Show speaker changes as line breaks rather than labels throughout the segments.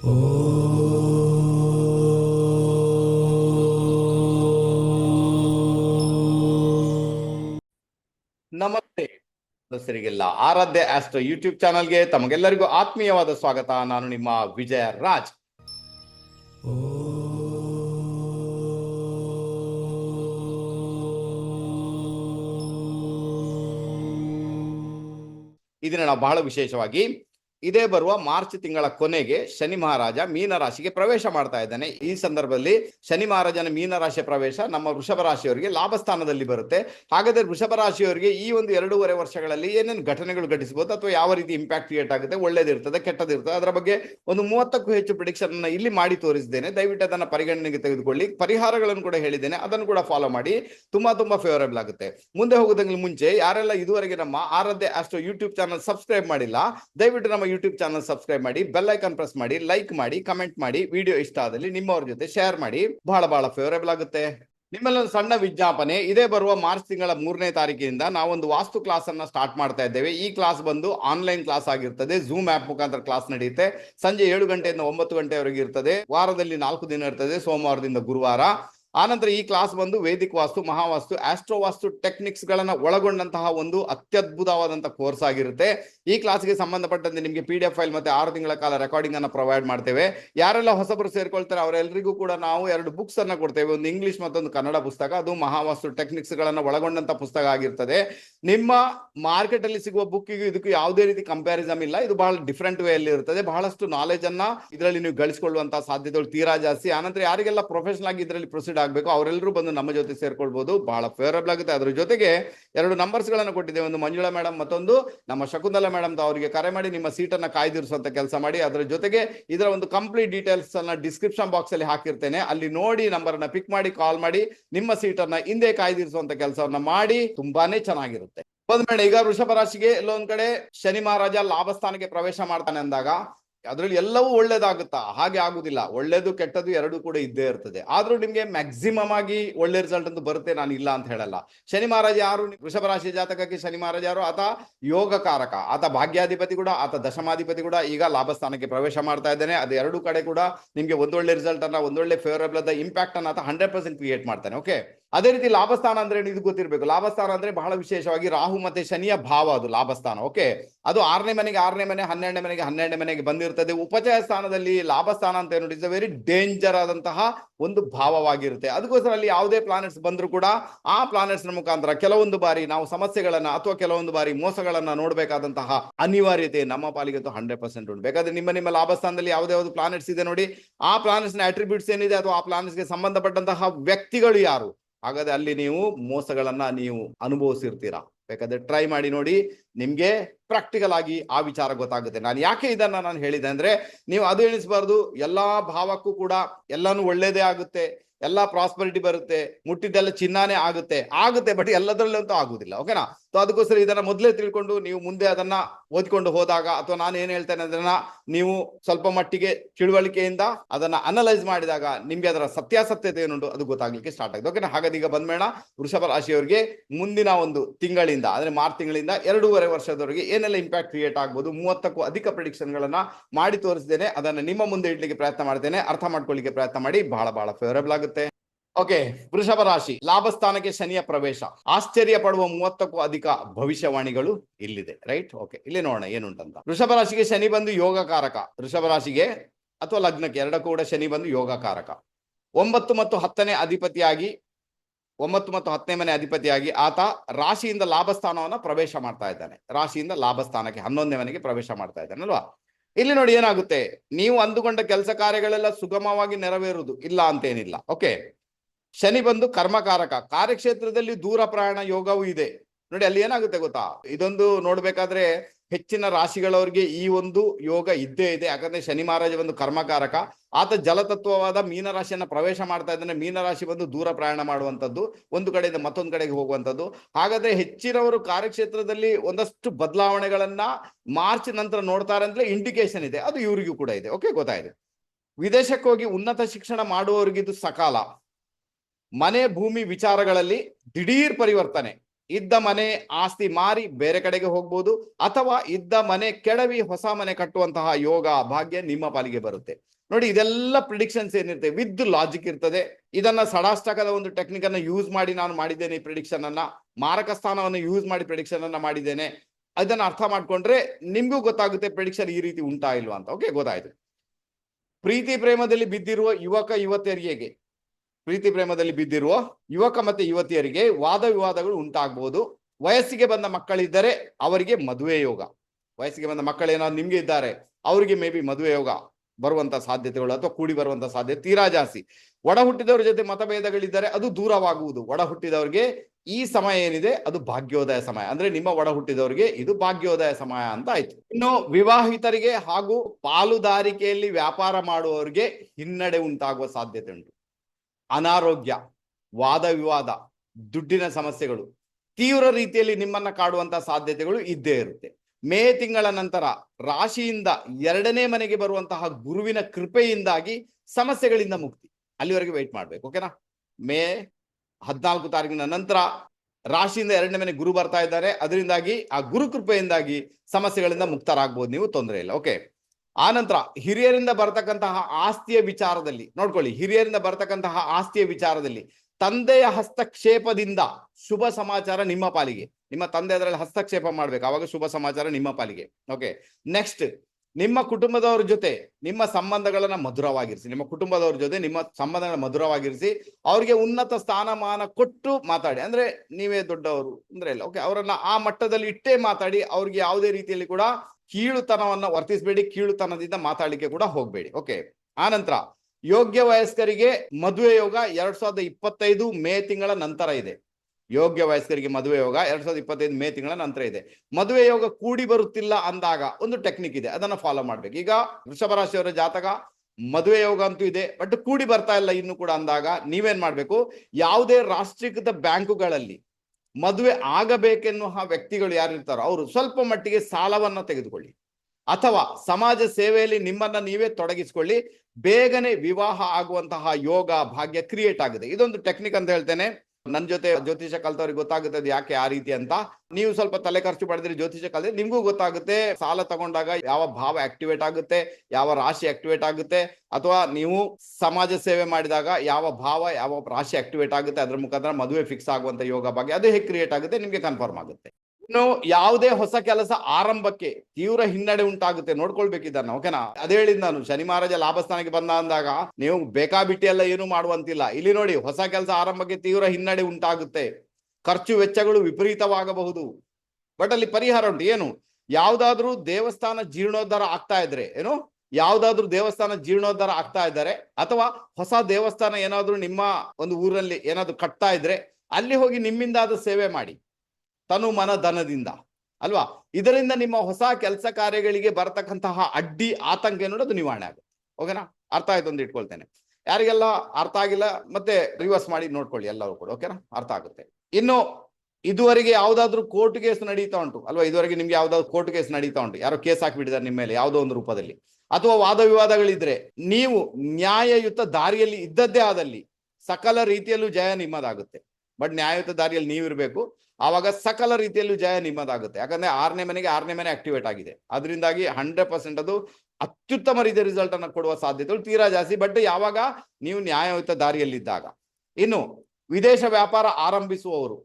ನಮಸ್ತೆ. ಸದಸ್ಯರಿಗೆಲ್ಲ ಆರಾಧ್ಯ astro YouTube ಚಾನಲ್ಗೆ ತಮಗೆಲ್ಲರಿಗೂ ಆತ್ಮೀಯವಾದ ಸ್ವಾಗತ. ನಾನು ನಿಮ್ಮ ವಿಜಯ ರಾಜ್. ಇದನ್ನ ನಾವು ಬಹಳ ವಿಶೇಷವಾಗಿ ಇದೇ ಬರುವ ಮಾರ್ಚ್ ತಿಂಗಳ ಕೊನೆಗೆ ಶನಿ ಮಹಾರಾಜ ಮೀನ ರಾಶಿಗೆ ಪ್ರವೇಶ ಮಾಡ್ತಾ ಇದ್ದಾನೆ. ಈ ಸಂದರ್ಭದಲ್ಲಿ ಶನಿ ಮಹಾರಾಜನ ಮೀನ ರಾಶಿಯ ಪ್ರವೇಶ ನಮ್ಮ ವೃಷಭ ರಾಶಿಯವರಿಗೆ ಲಾಭ ಸ್ಥಾನದಲ್ಲಿ ಬರುತ್ತೆ. ಹಾಗಾದ್ರೆ ವೃಷಭ ರಾಶಿಯವರಿಗೆ ಈ ಒಂದು ಎರಡೂವರೆ ವರ್ಷಗಳಲ್ಲಿ ಏನೇನು ಘಟನೆಗಳು ಘಟಿಸಬಹುದು ಅಥವಾ ಯಾವ ರೀತಿ ಇಂಪ್ಯಾಕ್ಟ್ ಕ್ರಿಯೇಟ್ ಆಗುತ್ತೆ ಒಳ್ಳೇದಿರ್ತದೆ ಕೆಟ್ಟದಿರ್ತದೆ ಅದರ ಬಗ್ಗೆ ಒಂದು ಮೂವತ್ತಕ್ಕೂ ಹೆಚ್ಚು ಪ್ರಿಡಿಕ್ಷನ್ ಅನ್ನ ಇಲ್ಲಿ ಮಾಡಿ ತೋರಿಸಿದ್ದೇನೆ. ದಯವಿಟ್ಟು ಅದನ್ನ ಪರಿಗಣನೆಗೆ ತೆಗೆದುಕೊಳ್ಳಿ. ಪರಿಹಾರಗಳನ್ನು ಕೂಡ ಹೇಳಿದ್ದೇನೆ. ಅದನ್ನು ಕೂಡ ಫಾಲೋ ಮಾಡಿ. ತುಂಬಾ ತುಂಬಾ ಫೇವರೇಬಲ್ ಆಗುತ್ತೆ. ಮುಂದೆ ಹೋಗೋದಂಗೆ ಮುಂಚೆ ಯಾರೆಲ್ಲ ಇದುವರೆಗೆ ನಮ್ಮ ಆರಾಧ್ಯ ಅಷ್ಟು ಯೂಟ್ಯೂಬ್ ಚಾನಲ್ ಸಬ್ಸ್ಕ್ರೈಬ್ ಮಾಡಿಲ್ಲ, ದಯವಿಟ್ಟು ನಮ್ಮ ಯೂಟ್ಯೂಬ್ ಚಾನಲ್ ಸಬ್ಸ್ಕ್ರೈಬ್ ಮಾಡಿ ಬೆಲ್ ಐಕಾನ್ ಪ್ರೆಸ್ ಮಾಡಿ ಲೈಕ್ ಮಾಡಿ ಕಮೆಂಟ್ ಮಾಡಿ ವಿಡಿಯೋ ಇಷ್ಟ ಆದಲ್ಲಿ ನಿಮ್ಮವ್ರ ಜೊತೆ ಶೇರ್ ಮಾಡಿ ಬಹಳ ಬಹಳ ಫೇವರೇಬಲ್ ಆಗುತ್ತೆ. ನಿಮ್ಮಲ್ಲೊಂದು ಸಣ್ಣ ವಿಜ್ಞಾಪನೆ, ಇದೇ ಬರುವ ಮಾರ್ಚ್ ತಿಂಗಳ ಮೂರನೇ ತಾರೀಕಿನಿಂದ ನಾವೊಂದು ವಾಸ್ತು ಕ್ಲಾಸ್ ಅನ್ನ ಸ್ಟಾರ್ಟ್ ಮಾಡ್ತಾ ಇದ್ದೇವೆ. ಈ ಕ್ಲಾಸ್ ಬಂದು ಆನ್ಲೈನ್ ಕ್ಲಾಸ್ ಆಗಿರ್ತದೆ ಝೂಮ್ ಆಪ್ ಮುಖಾಂತರ ಕ್ಲಾಸ್ ನಡೆಯುತ್ತೆ. ಸಂಜೆ ಏಳು ಗಂಟೆಯಿಂದ ಒಂಬತ್ತು ಗಂಟೆವರೆಗೆ ಇರ್ತದೆ. ವಾರದಲ್ಲಿ ನಾಲ್ಕು ದಿನ ಇರ್ತದೆ, ಸೋಮವಾರದಿಂದ ಗುರುವಾರ. ಆನಂತರ ಈ ಕ್ಲಾಸ್ ಬಂದು ವೇದಿಕ ವಾಸ್ತು, ಮಹಾವಾಸ್ತು ಆಸ್ಟ್ರೋ ವಾಸ್ತು ಟೆಕ್ನಿಕ್ಸ್ ಗಳನ್ನ ಒಳಗೊಂಡಂತಹ ಒಂದು ಅತ್ಯದ್ಭುತವಾದಂತಹ ಕೋರ್ಸ್ ಆಗಿರುತ್ತೆ. ಈ ಕ್ಲಾಸ್ಗೆ ಸಂಬಂಧಪಟ್ಟಂತೆ ನಿಮಗೆ ಪಿ ಎಫ್ ಫೈಲ್ ಮತ್ತೆ ಆರು ತಿಂಗಳ ಕಾಲ ರೆಕಾರ್ಡಿಂಗ್ ಅನ್ನು ಪ್ರೊವೈಡ್ ಮಾಡ್ತೇವೆ. ಯಾರೆಲ್ಲ ಹೊಸಬರು ಸೇರ್ಕೊಳ್ತಾರೆ ಅವರೆಲ್ಲರಿಗೂ ಕೂಡ ನಾವು ಎರಡು ಬುಕ್ಸ್ ಅನ್ನ ಕೊಡ್ತೇವೆ. ಒಂದು ಇಂಗ್ಲಿಷ್ ಮತ್ತೊಂದು ಕನ್ನಡ ಪುಸ್ತಕ. ಅದು ಮಹಾವಾಸ್ತು ಟೆಕ್ನಿಕ್ಸ್ ಗಳನ್ನ ಒಳಗೊಂಡಂತ ಪುಸ್ತಕ ಆಗಿರ್ತದೆ. ನಿಮ್ಮ ಮಾರ್ಕೆಟ್ ಅಲ್ಲಿ ಸಿಗುವ ಬುಕ್ಕಿಗೂ ಇದಕ್ಕೂ ಯಾವುದೇ ರೀತಿ ಕಂಪ್ಯಾರಿಸಮ್ ಇಲ್ಲ. ಇದು ಬಹಳ ಡಿಫ್ರೆಂಟ್ ವೇ ಅಲ್ಲಿ ಇರ್ತದೆ. ಬಹಳಷ್ಟು ನಾಲೆಜ್ ಅನ್ನ ಇದರಲ್ಲಿ ನೀವು ಗಳಿಸಿಕೊಳ್ಳುವಂತಹ ಸಾಧ್ಯತೆಗಳು ತೀರಾ ಜಾಸ್ತಿ. ಆನಂತರ ಯಾರಿಗೆಲ್ಲ ಪ್ರೊಫೆಷನಲ್ ಆಗಿ ಇದರಲ್ಲಿ ಪ್ರೊಸೀಡ್ ಆಗಬೇಕು ಅವರೆಲ್ಲರೂ ಬಂದು ನಮ್ಮ ಜೊತೆ ಸೇರ್ಕೊಳ್ಬಹುದು ಬಹಳ ಫೇವರಬಲ್ ಆಗುತ್ತೆ. ಅದರ ಜೊತೆಗೆ ಎರಡು ನಂಬರ್ಸ್ಗಳನ್ನು ಕೊಟ್ಟಿದ್ದೇವೆ. ಒಂದು ಮಂಜುಳಾ ಮೇಡಮ್ ಮತ್ತೊಂದು ನಮ್ಮ ಶಕುಂತಲಾ ಮೇಡಮ್ ಅವರಿಗೆ ಕರೆ ಮಾಡಿ ನಿಮ್ಮ ಸೀಟ್ ಅನ್ನ ಕಾಯ್ದಿರಿಸುವಂತ ಕೆಲಸ ಮಾಡಿ. ಅದರ ಜೊತೆಗೆ ಇದರ ಒಂದು ಕಂಪ್ಲೀಟ್ ಡೀಟೇಲ್ಸ್ ಅನ್ನ ಡಿಸ್ಕ್ರಿಪ್ಷನ್ ಬಾಕ್ಸ್ ಅಲ್ಲಿ ಹಾಕಿರ್ತೇನೆ. ಅಲ್ಲಿ ನೋಡಿ ನಂಬರ್ ಅನ್ನ ಪಿಕ್ ಮಾಡಿ ಕಾಲ್ ಮಾಡಿ ನಿಮ್ಮ ಸೀಟ್ ಅನ್ನ ಹಿಂದೆ ಕಾಯ್ದಿರಿಸುವಂತ ಕೆಲಸವನ್ನ ಮಾಡಿ. ತುಂಬಾನೇ ಚೆನ್ನಾಗಿರುತ್ತೆ. ಬಂದ್ಮೇಲೆ ಈಗ ವೃಷಭ ರಾಶಿಗೆ ಎಲ್ಲೊಂದ್ ಕಡೆ ಶನಿ ಮಹಾರಾಜ ಲಾಭ ಸ್ಥಾನಕ್ಕೆ ಪ್ರವೇಶ ಮಾಡ್ತಾನೆ ಅಂದಾಗ ಅದ್ರಲ್ಲಿ ಎಲ್ಲವೂ ಒಳ್ಳೇದಾಗುತ್ತಾ? ಹಾಗೆ ಆಗುದಿಲ್ಲ. ಒಳ್ಳೇದು ಕೆಟ್ಟದ್ದು ಎರಡು ಕೂಡ ಇದ್ದೇ ಇರ್ತದೆ. ಆದ್ರೂ ನಿಮ್ಗೆ ಮ್ಯಾಕ್ಸಿಮಮ್ ಆಗಿ ಒಳ್ಳೆ ರಿಸಲ್ಟ್ ಅಂತ ಬರುತ್ತೆ, ನಾನು ಇಲ್ಲ ಅಂತ ಹೇಳಲ್ಲ. ಶನಿ ಮಹಾರಾಜ ಯಾರು? ವೃಷಭ ರಾಶಿ ಜಾತಕಕ್ಕೆ ಶನಿ ಮಹಾರಾಜ ಯಾರು? ಆತ ಯೋಗಕಾರಕ. ಆತ ಭಾಗ್ಯಾಧಿಪತಿ ಕೂಡ, ಆತ ದಶಮಾಧಿಪತಿ ಕೂಡ ಈಗ ಲಾಭ ಸ್ಥಾನಕ್ಕೆ ಪ್ರವೇಶ ಮಾಡ್ತಾ ಇದ್ದಾನೆ. ಅದು ಎರಡು ಕಡೆ ಕೂಡ ನಿಮ್ಗೆ ಒಂದೊಳ್ಳೆ ರಿಸಲ್ಟ್ ಅನ್ನ, ಒಂದೊಳ್ಳೆ ಫೇವರಬಲ್ ಆದ ಇಂಪ್ಯಾಕ್ಟ್ ಅನ್ನ ಆತ ಹಂಡ್ರೆಡ್ ಪರ್ಸೆಂಟ್ ಕ್ರಿಯೇಟ್ ಮಾಡ್ತಾನೆ ಓಕೆ ಅದೇ ರೀತಿ ಲಾಭಸ್ಥಾನ ಅಂದ್ರೆ ಏನು? ಇದು ಗೊತ್ತಿರಬೇಕು. ಲಾಭಸ್ಥಾನ ಅಂದ್ರೆ ಬಹಳ ವಿಶೇಷವಾಗಿ ರಾಹು ಮತ್ತೆ ಶನಿಯ ಭಾವ ಅದು, ಲಾಭಸ್ಥಾನ. ಓಕೆ? ಅದು ಆರನೇ ಮನೆಗೆ ಆರನೇ ಮನೆ, ಹನ್ನೆರಡನೇ ಮನೆಗೆ ಹನ್ನೆರಡನೇ ಮನೆಗೆ ಬಂದಿರ್ತದೆ. ಉಪಚಯ ಸ್ಥಾನದಲ್ಲಿ ಲಾಭಸ್ಥಾನ ಅಂತ ಏನು ಇಟ್ಸ್ ವೆರಿ ಡೇಂಜರ್ ಆದಂತಹ ಒಂದು ಭಾವವಾಗಿರುತ್ತೆ. ಅದಕ್ಕೋಸ್ಕರ ಅಲ್ಲಿ ಯಾವುದೇ ಪ್ಲಾನೆಟ್ಸ್ ಬಂದರೂ ಕೂಡ ಆ ಪ್ಲಾನೆಟ್ಸ್ನ ಮುಖಾಂತರ ಕೆಲವೊಂದು ಬಾರಿ ನಾವು ಸಮಸ್ಯೆಗಳನ್ನ ಅಥವಾ ಕೆಲವೊಂದು ಬಾರಿ ಮೋಸಗಳನ್ನ ನೋಡಬೇಕಾದಂತಹ ಅನಿವಾರ್ಯತೆ ನಮ್ಮ ಪಾಲಿಗೆ ಹಂಡ್ರೆಡ್ ಪರ್ಸೆಂಟ್ ಉಂಟು. ಬೇಕಾದ್ರೆ ನಿಮ್ಮ ನಿಮ್ಮ ಲಾಭಸ್ಥಾನದಲ್ಲಿ ಯಾವುದೇ ಯಾವುದು ಪ್ಲಾನೆಟ್ಸ್ ಇದೆ ನೋಡಿ. ಆ ಪ್ಲಾನೆಟ್ಸ್ನ ಅಟ್ರಿಬ್ಯೂಟ್ಸ್ ಏನಿದೆ ಅಥವಾ ಆ ಪ್ಲಾನೆಟ್ಸ್ಗೆ ಸಂಬಂಧಪಟ್ಟಂತಹ ವ್ಯಕ್ತಿಗಳು ಯಾರು? ಹಾಗಾದ್ರೆ ಅಲ್ಲಿ ನೀವು ಮೋಸಗಳನ್ನ ನೀವು ಅನುಭವಿಸಿರ್ತೀರಾ? ಬೇಕಾದ್ರೆ ಟ್ರೈ ಮಾಡಿ ನೋಡಿ ನಿಮ್ಗೆ ಪ್ರಾಕ್ಟಿಕಲ್ ಆಗಿ ಆ ವಿಚಾರ ಗೊತ್ತಾಗುತ್ತೆ. ನಾನು ಯಾಕೆ ಇದನ್ನ ನಾನು ಹೇಳಿದೆ ಅಂದ್ರೆ ನೀವು ಅದು ಎಣಿಸಬಾರ್ದು, ಎಲ್ಲಾ ಭಾವಕ್ಕೂ ಕೂಡ ಎಲ್ಲಾನು ಒಳ್ಳೇದೇ ಆಗುತ್ತೆ, ಎಲ್ಲಾ ಪ್ರಾಸ್ಪರಿಟಿ ಬರುತ್ತೆ, ಮುಟ್ಟಿದ್ದೆಲ್ಲ ಚಿನ್ನಾನೇ ಆಗುತ್ತೆ ಆಗುತ್ತೆ ಬಟ್ ಎಲ್ಲದರಲ್ಲಂತೂ ಆಗುದಿಲ್ಲ ಓಕೆನಾ ಸೊ ಅದಕ್ಕೋಸ್ಕರ ಇದನ್ನ ಮೊದಲೇ ತಿಳ್ಕೊಂಡು ನೀವು ಮುಂದೆ ಅದನ್ನ ಓದ್ಕೊಂಡು ಹೋದಾಗ ಅಥವಾ ನಾನು ಏನ್ ಹೇಳ್ತೇನೆ ಅದನ್ನ ನೀವು ಸ್ವಲ್ಪ ಮಟ್ಟಿಗೆ ತಿಳುವಳಿಕೆಯಿಂದ ಅದನ್ನ ಅನಲೈಸ್ ಮಾಡಿದಾಗ ನಿಮ್ಗೆ ಅದರ ಸತ್ಯಾಸತ್ಯತೆ ಏನುಂಟು ಅದು ಗೊತ್ತಾಗ್ಲಿಕ್ಕೆ ಸ್ಟಾರ್ಟ್ ಆಗಿದೆ. ಓಕೆನಾ ಹಾಗಾದ ಈಗ ಬಂದ್ಮೇಣ ವೃಷಭ ರಾಶಿಯವರಿಗೆ ಮುಂದಿನ ಒಂದು ತಿಂಗಳಿಂದ, ಅಂದ್ರೆ ಮಾರ್ಚ್ ತಿಂಗಳಿಂದ ಎರಡೂವರೆ ವರ್ಷದವರೆಗೆ ಏನೆಲ್ಲ ಇಂಪ್ಯಾಕ್ಟ್ ಕ್ರಿಯೇಟ್ ಆಗ್ಬೋದು, ಮೂವತ್ತಕ್ಕೂ ಅಧಿಕ ಪ್ರಿಡಿಕ್ಷನ್ ಗಳನ್ನ ಮಾಡಿ ತೋರಿಸಿದ್ದೇನೆ ಅದನ್ನ ನಿಮ್ಮ ಮುಂದೆ ಇಡ್ಲಿಕ್ಕೆ ಪ್ರಯತ್ನ ಮಾಡ್ತೇನೆ, ಅರ್ಥ ಮಾಡ್ಕೊಳ್ಳಿಕ್ಕೆ ಪ್ರಯತ್ನ ಮಾಡಿ ಬಹಳ ಬಹಳ ಫೇವರಬಲ್ ಆಗುತ್ತೆ. ಓಕೆ ವೃಷಭ ರಾಶಿ ಲಾಭ ಸ್ಥಾನಕ್ಕೆ ಶನಿಯ ಪ್ರವೇಶ. ಆಶ್ಚರ್ಯ ಪಡುವ ಮೂವತ್ತಕ್ಕೂ ಅಧಿಕ ಭವಿಷ್ಯವಾಣಿಗಳು ಇಲ್ಲಿದೆ ರೈಟ್ ಓಕೆ ಇಲ್ಲಿ ನೋಡೋಣ, ಏನುಂಟಂತ. ವೃಷಭ ರಾಶಿಗೆ ಶನಿ ಬಂದು ಯೋಗಕಾರಕ. ವೃಷಭ ರಾಶಿಗೆ ಅಥವಾ ಲಗ್ನಕ್ಕೆ ಎರಡಕ್ಕೂ ಕೂಡ ಶನಿ ಬಂದು ಯೋಗಕಾರಕ. ಒಂಬತ್ತು ಮತ್ತು ಹತ್ತನೇ ಅಧಿಪತಿಯಾಗಿ, ಒಂಬತ್ತು ಮತ್ತು ಹತ್ತನೇ ಮನೆ ಅಧಿಪತಿಯಾಗಿ ಆತ ರಾಶಿಯಿಂದ ಲಾಭ ಸ್ಥಾನವನ್ನ ಪ್ರವೇಶ ಮಾಡ್ತಾ ಇದ್ದಾನೆ. ರಾಶಿಯಿಂದ ಲಾಭ ಸ್ಥಾನಕ್ಕೆ ಹನ್ನೊಂದನೇ ಮನೆಗೆ ಪ್ರವೇಶ ಮಾಡ್ತಾ ಇದ್ದಾನೆ, ಅಲ್ವಾ? ಇಲ್ಲಿ ನೋಡಿ ಏನಾಗುತ್ತೆ? ನೀವು ಅಂದುಕೊಂಡ ಕೆಲಸ ಕಾರ್ಯಗಳೆಲ್ಲ ಸುಗಮವಾಗಿ ನೆರವೇರುವುದು ಇಲ್ಲ ಅಂತೇನಿಲ್ಲ. ಓಕೆ ಶನಿ ಬಂದು ಕರ್ಮಕಾರಕ. ಕಾರ್ಯಕ್ಷೇತ್ರದಲ್ಲಿ ದೂರ ಪ್ರಯಾಣ ಯೋಗವೂ ಇದೆ. ನೋಡಿ, ಅಲ್ಲಿ ಏನಾಗುತ್ತೆ ಗೊತ್ತಾ? ಇದೊಂದು ನೋಡ್ಬೇಕಾದ್ರೆ ಹೆಚ್ಚಿನ ರಾಶಿಗಳವರಿಗೆ ಈ ಒಂದು ಯೋಗ ಇದ್ದೇ ಇದೆ. ಯಾಕಂದ್ರೆ ಶನಿ ಮಹಾರಾಜ ಒಂದು ಕರ್ಮಕಾರಕ. ಆತ ಜಲತತ್ವವಾದ ಮೀನರಾಶಿಯನ್ನು ಪ್ರವೇಶ ಮಾಡ್ತಾ ಇದ್ದಾನೆ. ಮೀನರಾಶಿ ಬಂದು ದೂರ ಪ್ರಯಾಣ ಮಾಡುವಂಥದ್ದು, ಒಂದು ಕಡೆಯಿಂದ ಮತ್ತೊಂದು ಕಡೆಗೆ ಹೋಗುವಂತದ್ದು ಹಾಗಾದ್ರೆ ಹೆಚ್ಚಿನವರು ಕಾರ್ಯಕ್ಷೇತ್ರದಲ್ಲಿ ಒಂದಷ್ಟು ಬದಲಾವಣೆಗಳನ್ನ ಮಾರ್ಚ್ ನಂತರ ನೋಡ್ತಾರೆ ಅಂತಲೇ ಇಂಡಿಕೇಶನ್ ಇದೆ. ಅದು ಇವರಿಗೂ ಕೂಡ ಇದೆ. ಓಕೆ ಗೊತ್ತಾಯಿದೆ ವಿದೇಶಕ್ಕೆ ಹೋಗಿ ಉನ್ನತ ಶಿಕ್ಷಣ ಮಾಡುವವರಿಗಿದು ಸಕಾಲ. ಮನೆ ಭೂಮಿ ವಿಚಾರಗಳಲ್ಲಿ ದಿಢೀರ್ ಪರಿವರ್ತನೆ. ಇದ್ದ ಮನೆ ಆಸ್ತಿ ಮಾರಿ ಬೇರೆ ಕಡೆಗೆ ಹೋಗ್ಬೋದು, ಅಥವಾ ಇದ್ದ ಮನೆ ಕೆಡವಿ ಹೊಸ ಮನೆ ಕಟ್ಟುವಂತಹ ಯೋಗ ಭಾಗ್ಯ ನಿಮ್ಮ ಪಾಲಿಗೆ ಬರುತ್ತೆ. ನೋಡಿ, ಇದೆಲ್ಲ ಪ್ರಿಡಿಕ್ಷನ್ಸ್ ಏನಿರುತ್ತೆ? ವಿತ್ ಲಾಜಿಕ್ ಇರ್ತದೆ. ಇದನ್ನ ಸಡಾಷ್ಟಕದ ಒಂದು ಟೆಕ್ನಿಕ್ ಅನ್ನ ಯೂಸ್ ಮಾಡಿ ನಾನು ಮಾಡಿದ್ದೇನೆ ಈ ಪ್ರಿಡಿಕ್ಷನ್ ಅನ್ನ. ಮಾರಕ ಸ್ಥಾನವನ್ನು ಯೂಸ್ ಮಾಡಿ ಪ್ರಿಡಿಕ್ಷನ್ ಅನ್ನ ಮಾಡಿದ್ದೇನೆ. ಅದನ್ನ ಅರ್ಥ ಮಾಡ್ಕೊಂಡ್ರೆ ನಿಮ್ಗೂ ಗೊತ್ತಾಗುತ್ತೆ ಪ್ರಿಡಿಕ್ಷನ್ ಈ ರೀತಿ ಉಂಟಾ ಇಲ್ವಾ ಅಂತ. ಓಕೆ ಗೊತ್ತಾಯ್ತು. ಪ್ರೀತಿ ಪ್ರೇಮದಲ್ಲಿ ಬಿದ್ದಿರುವ ಯುವಕ ಯುವತಿಯರಿಗೆ ಪ್ರೀತಿ ಪ್ರೇಮದಲ್ಲಿ ಬಿದ್ದಿರುವ ಯುವಕ ಮತ್ತೆ ಯುವತಿಯರಿಗೆ ವಾದ ವಿವಾದಗಳು ಉಂಟಾಗಬಹುದು ವಯಸ್ಸಿಗೆ ಬಂದ ಮಕ್ಕಳಿದ್ದರೆ ಅವರಿಗೆ ಮದುವೆ ಯೋಗ. ವಯಸ್ಸಿಗೆ ಬಂದ ಮಕ್ಕಳು ಏನಾದ್ರು ನಿಮ್ಗೆ ಇದ್ದಾರೆ, ಅವರಿಗೆ ಮೇ ಬಿ ಮದುವೆ ಯೋಗ ಬರುವಂತ ಸಾಧ್ಯತೆಗಳು ಅಥವಾ ಕೂಡಿ ಬರುವಂತ ಸಾಧ್ಯತೆ ತೀರಾ ಜಾಸ್ತಿ. ಒಡ ಹುಟ್ಟಿದವರ ಜೊತೆ ಮತಭೇದಗಳಿದ್ದರೆ ಅದು ದೂರವಾಗುವುದು. ಒಡ ಹುಟ್ಟಿದವರಿಗೆ ಈ ಸಮಯ ಏನಿದೆ, ಅದು ಭಾಗ್ಯೋದಯ ಸಮಯ. ಅಂದ್ರೆ ನಿಮ್ಮ ಒಡ ಹುಟ್ಟಿದವರಿಗೆ ಇದು ಭಾಗ್ಯೋದಯ ಸಮಯ ಅಂತ ಆಯ್ತು. ಇನ್ನು ವಿವಾಹಿತರಿಗೆ ಹಾಗೂ ಪಾಲುದಾರಿಕೆಯಲ್ಲಿ ವ್ಯಾಪಾರ ಮಾಡುವವರಿಗೆ ಹಿನ್ನಡೆ ಉಂಟಾಗುವ ಸಾಧ್ಯತೆ ಉಂಟು. ಅನಾರೋಗ್ಯ, ವಾದ ವಿವಾದ, ದುಡ್ಡಿನ ಸಮಸ್ಯೆಗಳು, ತೀವ್ರ ರೀತಿಯಲ್ಲಿ ನಿಮ್ಮನ್ನ ಕಾಡುವಂತ ಸಾಧ್ಯತೆಗಳು ಇದ್ದೇ ಇರುತ್ತೆ. ಮೇ ತಿಂಗಳ ನಂತರ ರಾಶಿಯಿಂದ ಎರಡನೇ ಮನೆಗೆ ಬರುವಂತಹ ಗುರುವಿನ ಕೃಪೆಯಿಂದಾಗಿ ಸಮಸ್ಯೆಗಳಿಂದ ಮುಕ್ತಿ. ಅಲ್ಲಿವರೆಗೆ ವೆಯ್ಟ್ ಮಾಡ್ಬೇಕು ಓಕೆನಾ ಮೇ ಹದಿನಾಲ್ಕು ತಾರೀಕಿನ ನಂತರ ರಾಶಿಯಿಂದ ಎರಡನೇ ಮನೆ ಗುರು ಬರ್ತಾ ಇದ್ದಾರೆ. ಅದರಿಂದಾಗಿ ಆ ಗುರು ಕೃಪೆಯಿಂದಾಗಿ ಸಮಸ್ಯೆಗಳಿಂದ ಮುಕ್ತರಾಗ್ಬೋದು, ನೀವು ತೊಂದರೆ ಇಲ್ಲ ಓಕೆ ಆ ನಂತರ ಹಿರಿಯರಿಂದ ಬರತಕ್ಕಂತಹ ಆಸ್ತಿಯ ವಿಚಾರದಲ್ಲಿ, ನೋಡ್ಕೊಳ್ಳಿ, ಹಿರಿಯರಿಂದ ಬರತಕ್ಕಂತಹ ಆಸ್ತಿಯ ವಿಚಾರದಲ್ಲಿ ತಂದೆಯ ಹಸ್ತಕ್ಷೇಪದಿಂದ ಶುಭ ಸಮಾಚಾರ ನಿಮ್ಮ ಪಾಲಿಗೆ. ನಿಮ್ಮ ತಂದೆ ಅದರಲ್ಲಿ ಹಸ್ತಕ್ಷೇಪ ಮಾಡ್ಬೇಕು, ಅವಾಗ ಶುಭ ಸಮಾಚಾರ ನಿಮ್ಮ ಪಾಲಿಗೆ. ಓಕೆ ನೆಕ್ಸ್ಟ್ ನಿಮ್ಮ ಕುಟುಂಬದವ್ರ ಜೊತೆ ನಿಮ್ಮ ಸಂಬಂಧಗಳನ್ನ ಮಧುರವಾಗಿರಿಸಿ, ನಿಮ್ಮ ಕುಟುಂಬದವ್ರ ಜೊತೆ ನಿಮ್ಮ ಸಂಬಂಧಗಳನ್ನ ಮಧುರವಾಗಿರಿಸಿ ಅವ್ರಿಗೆ ಉನ್ನತ ಸ್ಥಾನಮಾನ ಕೊಟ್ಟು ಮಾತಾಡಿ. ಅಂದ್ರೆ ನೀವೇ ದೊಡ್ಡವರು ಅಂದ್ರೆ ಇಲ್ಲ. ಓಕೆ ಅವರನ್ನ ಆ ಮಟ್ಟದಲ್ಲಿ ಇಟ್ಟೇ ಮಾತಾಡಿ, ಅವ್ರಿಗೆ ಯಾವುದೇ ರೀತಿಯಲ್ಲಿ ಕೂಡ ಕೀಳುತನವನ್ನ ವರ್ತಿಸಬೇಡಿ, ಕೀಳುತನದಿಂದ ಮಾತಾಡಲಿಕ್ಕೆ ಕೂಡ ಹೋಗಬೇಡಿ. ಓಕೆ ಆನಂತರ ಯೋಗ್ಯ ವಯಸ್ಕರಿಗೆ ಮದುವೆ ಯೋಗ ಎರಡ್ ಸಾವಿರದ ಇಪ್ಪತ್ತೈದು ಮೇ ತಿಂಗಳ ನಂತರ ಇದೆ. ಯೋಗ್ಯ ವಯಸ್ಕರಿಗೆ ಮದುವೆ ಯೋಗ ಎರಡ್ ಸಾವಿರದ ಇಪ್ಪತ್ತೈದು ಮೇ ತಿಂಗಳ ನಂತರ ಇದೆ. ಮದುವೆ ಯೋಗ ಕೂಡಿ ಬರುತ್ತಿಲ್ಲ ಅಂದಾಗ ಒಂದು ಟೆಕ್ನಿಕ್ ಇದೆ, ಅದನ್ನ ಫಾಲೋ ಮಾಡ್ಬೇಕು. ಈಗ ವೃಷಭ ರಾಶಿಯವರ ಜಾತಕ, ಮದುವೆ ಯೋಗ ಅಂತೂ ಇದೆ ಬಟ್ ಕೂಡಿ ಬರ್ತಾ ಇಲ್ಲ ಇನ್ನು ಕೂಡ ಅಂದಾಗ ನೀವೇನ್ ಮಾಡ್ಬೇಕು? ಯಾವುದೇ ರಾಷ್ಟ್ರೀಕೃತ ಬ್ಯಾಂಕುಗಳಲ್ಲಿ ಮದುವೆ ಆಗಬೇಕೆನ್ನುವ ವ್ಯಕ್ತಿಗಳು ಯಾರಿರ್ತಾರೋ ಅವರು ಸ್ವಲ್ಪ ಮಟ್ಟಿಗೆ ಸಾಲವನ್ನ ತೆಗೆದುಕೊಳ್ಳಿ. ಅಥವಾ ಸಮಾಜ ಸೇವೆಯಲ್ಲಿ ನಿಮ್ಮನ್ನ ನೀವೇ ತೊಡಗಿಸಿಕೊಳ್ಳಿ. ಬೇಗನೆ ವಿವಾಹ ಆಗುವಂತಹ ಯೋಗ ಭಾಗ್ಯ ಕ್ರಿಯೇಟ್ ಆಗಿದೆ. ಇದೊಂದು ಟೆಕ್ನಿಕ್ ಅಂತ ಹೇಳ್ತೇನೆ. ನನ್ನ ಜೊತೆ ಜ್ಯೋತಿಷ ಕಲ್ತವ್ರಿಗೆ ಗೊತ್ತಾಗುತ್ತೆ ಅದು ಯಾಕೆ ಆ ರೀತಿ ಅಂತ. ನೀವು ಸ್ವಲ್ಪ ತಲೆ ಖರ್ಚು ಮಾಡಿದ್ರೆ ಜ್ಯೋತಿಷ ಕಲಿದ್ರೆ ನಿಮ್ಗೂ ಗೊತ್ತಾಗುತ್ತೆ. ಸಾಲ ತಗೊಂಡಾಗ ಯಾವ ಭಾವ ಆಕ್ಟಿವೇಟ್ ಆಗುತ್ತೆ, ಯಾವ ರಾಶಿ ಆಕ್ಟಿವೇಟ್ ಆಗುತ್ತೆ, ಅಥವಾ ನೀವು ಸಮಾಜ ಸೇವೆ ಮಾಡಿದಾಗ ಯಾವ ಭಾವ, ಯಾವ ರಾಶಿ ಆಕ್ಟಿವೇಟ್ ಆಗುತ್ತೆ, ಅದ್ರ ಮುಖಾಂತರ ಮದುವೆ ಫಿಕ್ಸ್ ಆಗುವಂತ ಯೋಗ ಬಗ್ಗೆ ಅದು ಹೇಗೆ ಕ್ರಿಯೇಟ್ ಆಗುತ್ತೆ, ನಿಮ್ಗೆ ಕನ್ಫರ್ಮ್ ಆಗುತ್ತೆ. ಇನ್ನು ಯಾವುದೇ ಹೊಸ ಕೆಲಸ ಆರಂಭಕ್ಕೆ ತೀವ್ರ ಹಿನ್ನಡೆ ಉಂಟಾಗುತ್ತೆ. ನೋಡ್ಕೊಳ್ಬೇಕಿದ್ದಾನೆ ಓಕೆನಾ ಅದೇ ಹೇಳಿದ್ ನಾನು, ಶನಿ ಮಹಾರಾಜ ಲಾಭಸ್ಥಾನಕ್ಕೆ ಬಂದ ಅಂದಾಗ ನೀವು ಬೇಕಾಬಿಟ್ಟಿ ಎಲ್ಲ ಏನು ಮಾಡುವಂತಿಲ್ಲ. ಇಲ್ಲಿ ನೋಡಿ, ಹೊಸ ಕೆಲಸ ಆರಂಭಕ್ಕೆ ತೀವ್ರ ಹಿನ್ನಡೆ ಉಂಟಾಗುತ್ತೆ. ಖರ್ಚು ವೆಚ್ಚಗಳು ವಿಪರೀತವಾಗಬಹುದು. ಬಟ್ ಅಲ್ಲಿ ಪರಿಹಾರ ಉಂಟು. ಏನು? ಯಾವ್ದಾದ್ರೂ ದೇವಸ್ಥಾನ ಜೀರ್ಣೋದ್ಧಾರ ಆಗ್ತಾ ಇದ್ರೆ, ಏನು? ಯಾವ್ದಾದ್ರೂ ದೇವಸ್ಥಾನ ಜೀರ್ಣೋದ್ಧಾರ ಆಗ್ತಾ ಇದ್ದಾರೆ, ಅಥವಾ ಹೊಸ ದೇವಸ್ಥಾನ ಏನಾದ್ರೂ ನಿಮ್ಮ ಒಂದು ಊರಲ್ಲಿ ಏನಾದ್ರೂ ಕಟ್ತಾ ಇದ್ರೆ, ಅಲ್ಲಿ ಹೋಗಿ ನಿಮ್ಮಿಂದ ಅದು ಸೇವೆ ಮಾಡಿ. ತನು ಮನ ಧನದಿಂದ ಅಲ್ವಾ? ಇದರಿಂದ ನಿಮ್ಮ ಹೊಸ ಕೆಲಸ ಕಾರ್ಯಗಳಿಗೆ ಬರತಕ್ಕಂತಹ ಅಡ್ಡಿ, ಆತಂಕ ಏನೋ ಅದು ನಿವಾರಣೆ ಆಗುತ್ತೆ. ಓಕೆನಾ? ಅರ್ಥ ಆಯ್ತು ಅಂತ ಇಟ್ಕೊಳ್ತೇನೆ. ಯಾರಿಗೆಲ್ಲ ಅರ್ಥ ಆಗಿಲ್ಲ, ಮತ್ತೆ ರಿವರ್ಸ್ ಮಾಡಿ ನೋಡ್ಕೊಳ್ಳಿ ಎಲ್ಲರೂ ಕೂಡ, ಓಕೆನಾ? ಅರ್ಥ ಆಗುತ್ತೆ. ಇನ್ನು ಇದುವರೆಗೆ ಯಾವ್ದಾದ್ರು ಕೋರ್ಟ್ ಕೇಸ್ ನಡೀತಾ ಉಂಟು. ಅಲ್ವಾ? ಇದುವರೆಗೆ ನಿಮ್ಗೆ ಯಾವ್ದಾದ್ರು ಕೋರ್ಟ್ ಕೇಸ್ ನಡೀತಾ ಉಂಟು. ಯಾರೋ ಕೇಸ್ ಹಾಕಿಬಿಟ್ಟಿದ್ದಾರೆ ನಿಮ್ಮ ಮೇಲೆ, ಯಾವುದೋ ಒಂದು ರೂಪದಲ್ಲಿ. ಅಥವಾ ವಾದ ವಿವಾದಗಳಿದ್ರೆ ನೀವು ನ್ಯಾಯಯುತ ದಾರಿಯಲ್ಲಿ ಇದ್ದದ್ದೇ ಆದಲ್ಲಿ ಸಕಲ ರೀತಿಯಲ್ಲೂ ಜಯ ನಿಮ್ಮದಾಗುತ್ತೆ. ಬಟ್ ನ್ಯಾಯಯುತ ದಾರಿಯಲ್ಲಿ ನೀವಿರ್ಬೇಕು. ಆವಾಗ ಸಕಲ ರೀತಿಯಲ್ಲೂ ಜಯ ನಿಮ್ಮದಾಗುತ್ತೆ. ಯಾಕಂದ್ರೆ ಆರನೇ ಮನೆಗೆ ಆರನೇ ಮನೆ ಆಕ್ಟಿವೇಟ್ ಆಗಿದೆ. ಅದರಿಂದಾಗಿ ಹಂಡ್ರೆಡ್ ಪರ್ಸೆಂಟ್ ಅದು ಅತ್ಯುತ್ತಮ ರೀತಿಯ ರಿಸಲ್ಟ್ ಅನ್ನು ಕೊಡುವ ಸಾಧ್ಯತೆಗಳು ತೀರಾ ಜಾಸ್ತಿ. ಬಟ್ ಯಾವಾಗ? ನೀವು ನ್ಯಾಯಯುತ ದಾರಿಯಲ್ಲಿದ್ದಾಗ. ಇನ್ನು ವಿದೇಶ ವ್ಯಾಪಾರ ಆರಂಭಿಸುವವರು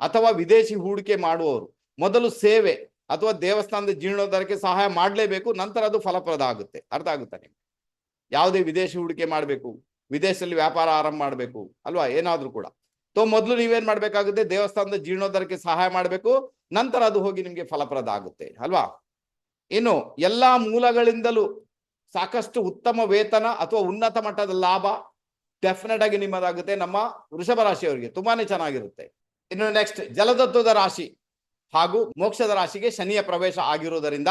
ಅಥವಾ ವಿದೇಶಿ ಹೂಡಿಕೆ ಮಾಡುವವರು ಮೊದಲು ಸೇವೆ ಅಥವಾ ದೇವಸ್ಥಾನದ ಜೀರ್ಣೋದ್ಧಾರಕ್ಕೆ ಸಹಾಯ ಮಾಡಲೇಬೇಕು, ನಂತರ ಅದು ಫಲಪ್ರದ ಆಗುತ್ತೆ. ಅರ್ಥ ಆಗುತ್ತೆ ನಿಮ್ಗೆ? ಯಾವುದೇ ವಿದೇಶಿ ಹೂಡಿಕೆ ಮಾಡಬೇಕು, ವಿದೇಶದಲ್ಲಿ ವ್ಯಾಪಾರ ಆರಂಭ ಮಾಡಬೇಕು, ಅಲ್ವಾ? ಏನಾದರೂ ಕೂಡ. ಸೊ ಮೊದಲು ನೀವೇನ್ ಮಾಡ್ಬೇಕಾಗುತ್ತೆ ದೇವಸ್ಥಾನದ ಜೀರ್ಣೋದ್ಧಾರಕ್ಕೆ ಸಹಾಯ ಮಾಡಬೇಕು, ನಂತರ ಅದು ಹೋಗಿ ನಿಮ್ಗೆ ಫಲಪ್ರದ ಆಗುತ್ತೆ ಅಲ್ವಾ? ಇನ್ನು ಎಲ್ಲಾ ಮೂಲಗಳಿಂದಲೂ ಸಾಕಷ್ಟು ಉತ್ತಮ ವೇತನ ಅಥವಾ ಉನ್ನತ ಮಟ್ಟದ ಲಾಭ ಡೆಫಿನೆಟ್ ಆಗಿ ನಿಮ್ಮದಾಗುತ್ತೆ ನಮ್ಮ ವೃಷಭ ರಾಶಿಯವರಿಗೆ, ತುಂಬಾನೇ ಚೆನ್ನಾಗಿರುತ್ತೆ. ಇನ್ನು ನೆಕ್ಸ್ಟ್ ಜಲತತ್ವದ ರಾಶಿ ಹಾಗೂ ಮೋಕ್ಷದ ರಾಶಿಗೆ ಶನಿಯ ಪ್ರವೇಶ ಆಗಿರುವುದರಿಂದ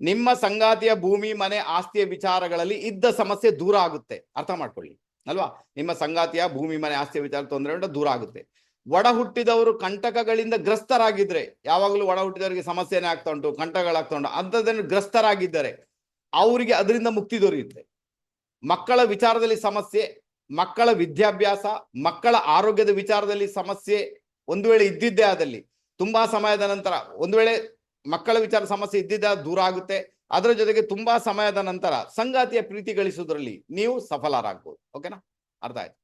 ನಿಮ್ಮ ಸಂಗಾತಿಯ ಭೂಮಿ, ಮನೆ, ಆಸ್ತಿಯ ವಿಚಾರಗಳಲ್ಲಿ ಇದ್ದ ಸಮಸ್ಯೆ ದೂರ ಆಗುತ್ತೆ. ಅರ್ಥ ಮಾಡ್ಕೊಳ್ಳಿ. ಅಲ್ವಾ? ನಿಮ್ಮ ಸಂಗಾತಿಯ ಭೂಮಿ ಮನೆ ಆಸ್ತಿಯ ವಿಚಾರ ತೊಂದರೆ ಉಂಟು, ದೂರ ಆಗುತ್ತೆ. ಒಡ ಹುಟ್ಟಿದವರು ಕಂಟಕಗಳಿಂದ ಗ್ರಸ್ತರಾಗಿದ್ರೆ, ಯಾವಾಗಲೂ ಒಡ ಹುಟ್ಟಿದವರಿಗೆ ಸಮಸ್ಯೆನೇ ಆಗ್ತಾ ಉಂಟು, ಕಂಟಕಗಳಾಗ್ತಾ ಉಂಟು, ಅಂಥದ್ದನ್ನು ಗ್ರಸ್ತರಾಗಿದ್ದರೆ ಅವರಿಗೆ ಅದರಿಂದ ಮುಕ್ತಿ ದೊರೆಯುತ್ತೆ. ಮಕ್ಕಳ ವಿಚಾರದಲ್ಲಿ ಸಮಸ್ಯೆ, ಮಕ್ಕಳ ವಿದ್ಯಾಭ್ಯಾಸ, ಮಕ್ಕಳ ಆರೋಗ್ಯದ ವಿಚಾರದಲ್ಲಿ ಸಮಸ್ಯೆ ಒಂದು ವೇಳೆ ಇದ್ದಿದ್ದೇ ಆದಲ್ಲಿ, ತುಂಬಾ ಸಮಯದ ನಂತರ ಒಂದು ವೇಳೆ ಮಕ್ಕಳ ವಿಚಾರ ಸಮಸ್ಯೆ ಇದ್ದಿದ್ದ ದೂರ ಆಗುತ್ತೆ. ಅದರ ಜೊತೆಗೆ ತುಂಬಾ ಸಮಯದ ನಂತರ ಸಂಗಾತಿಯ ಪ್ರೀತಿ ಗಳಿಸುವುದರಲ್ಲಿ ನೀವು ಸಫಲರಾಗ್ಬೋದು. ಓಕೆನಾ ಅರ್ಥ ಆಯ್ತು.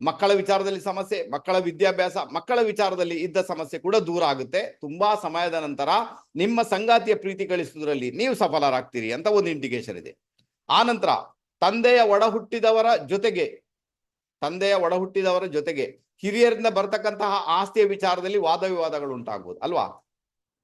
ಮಕ್ಕಳ ವಿಚಾರದಲ್ಲಿ ಸಮಸ್ಯೆ, ಮಕ್ಕಳ ವಿದ್ಯಾಭ್ಯಾಸ, ಮಕ್ಕಳ ವಿಚಾರದಲ್ಲಿ ಇದ್ದ ಸಮಸ್ಯೆ ಕೂಡ ದೂರ ಆಗುತ್ತೆ. ತುಂಬಾ ಸಮಯದ ನಂತರ ನಿಮ್ಮ ಸಂಗಾತಿಯ ಪ್ರೀತಿ ಗಳಿಸುವುದರಲ್ಲಿ ನೀವು ಸಫಲರಾಗ್ತೀರಿ ಅಂತ ಒಂದು ಇಂಡಿಕೇಶನ್ ಇದೆ. ಆ ನಂತರ ತಂದೆಯ ಒಡ ಹುಟ್ಟಿದವರ ಜೊತೆಗೆ, ತಂದೆಯ ಒಡ ಹುಟ್ಟಿದವರ ಜೊತೆಗೆ ಹಿರಿಯರಿಂದ ಬರ್ತಕ್ಕಂತಹ ಆಸ್ತಿಯ ವಿಚಾರದಲ್ಲಿ ವಾದ ವಿವಾದಗಳು ಉಂಟಾಗ್ಬೋದು ಅಲ್ವಾ?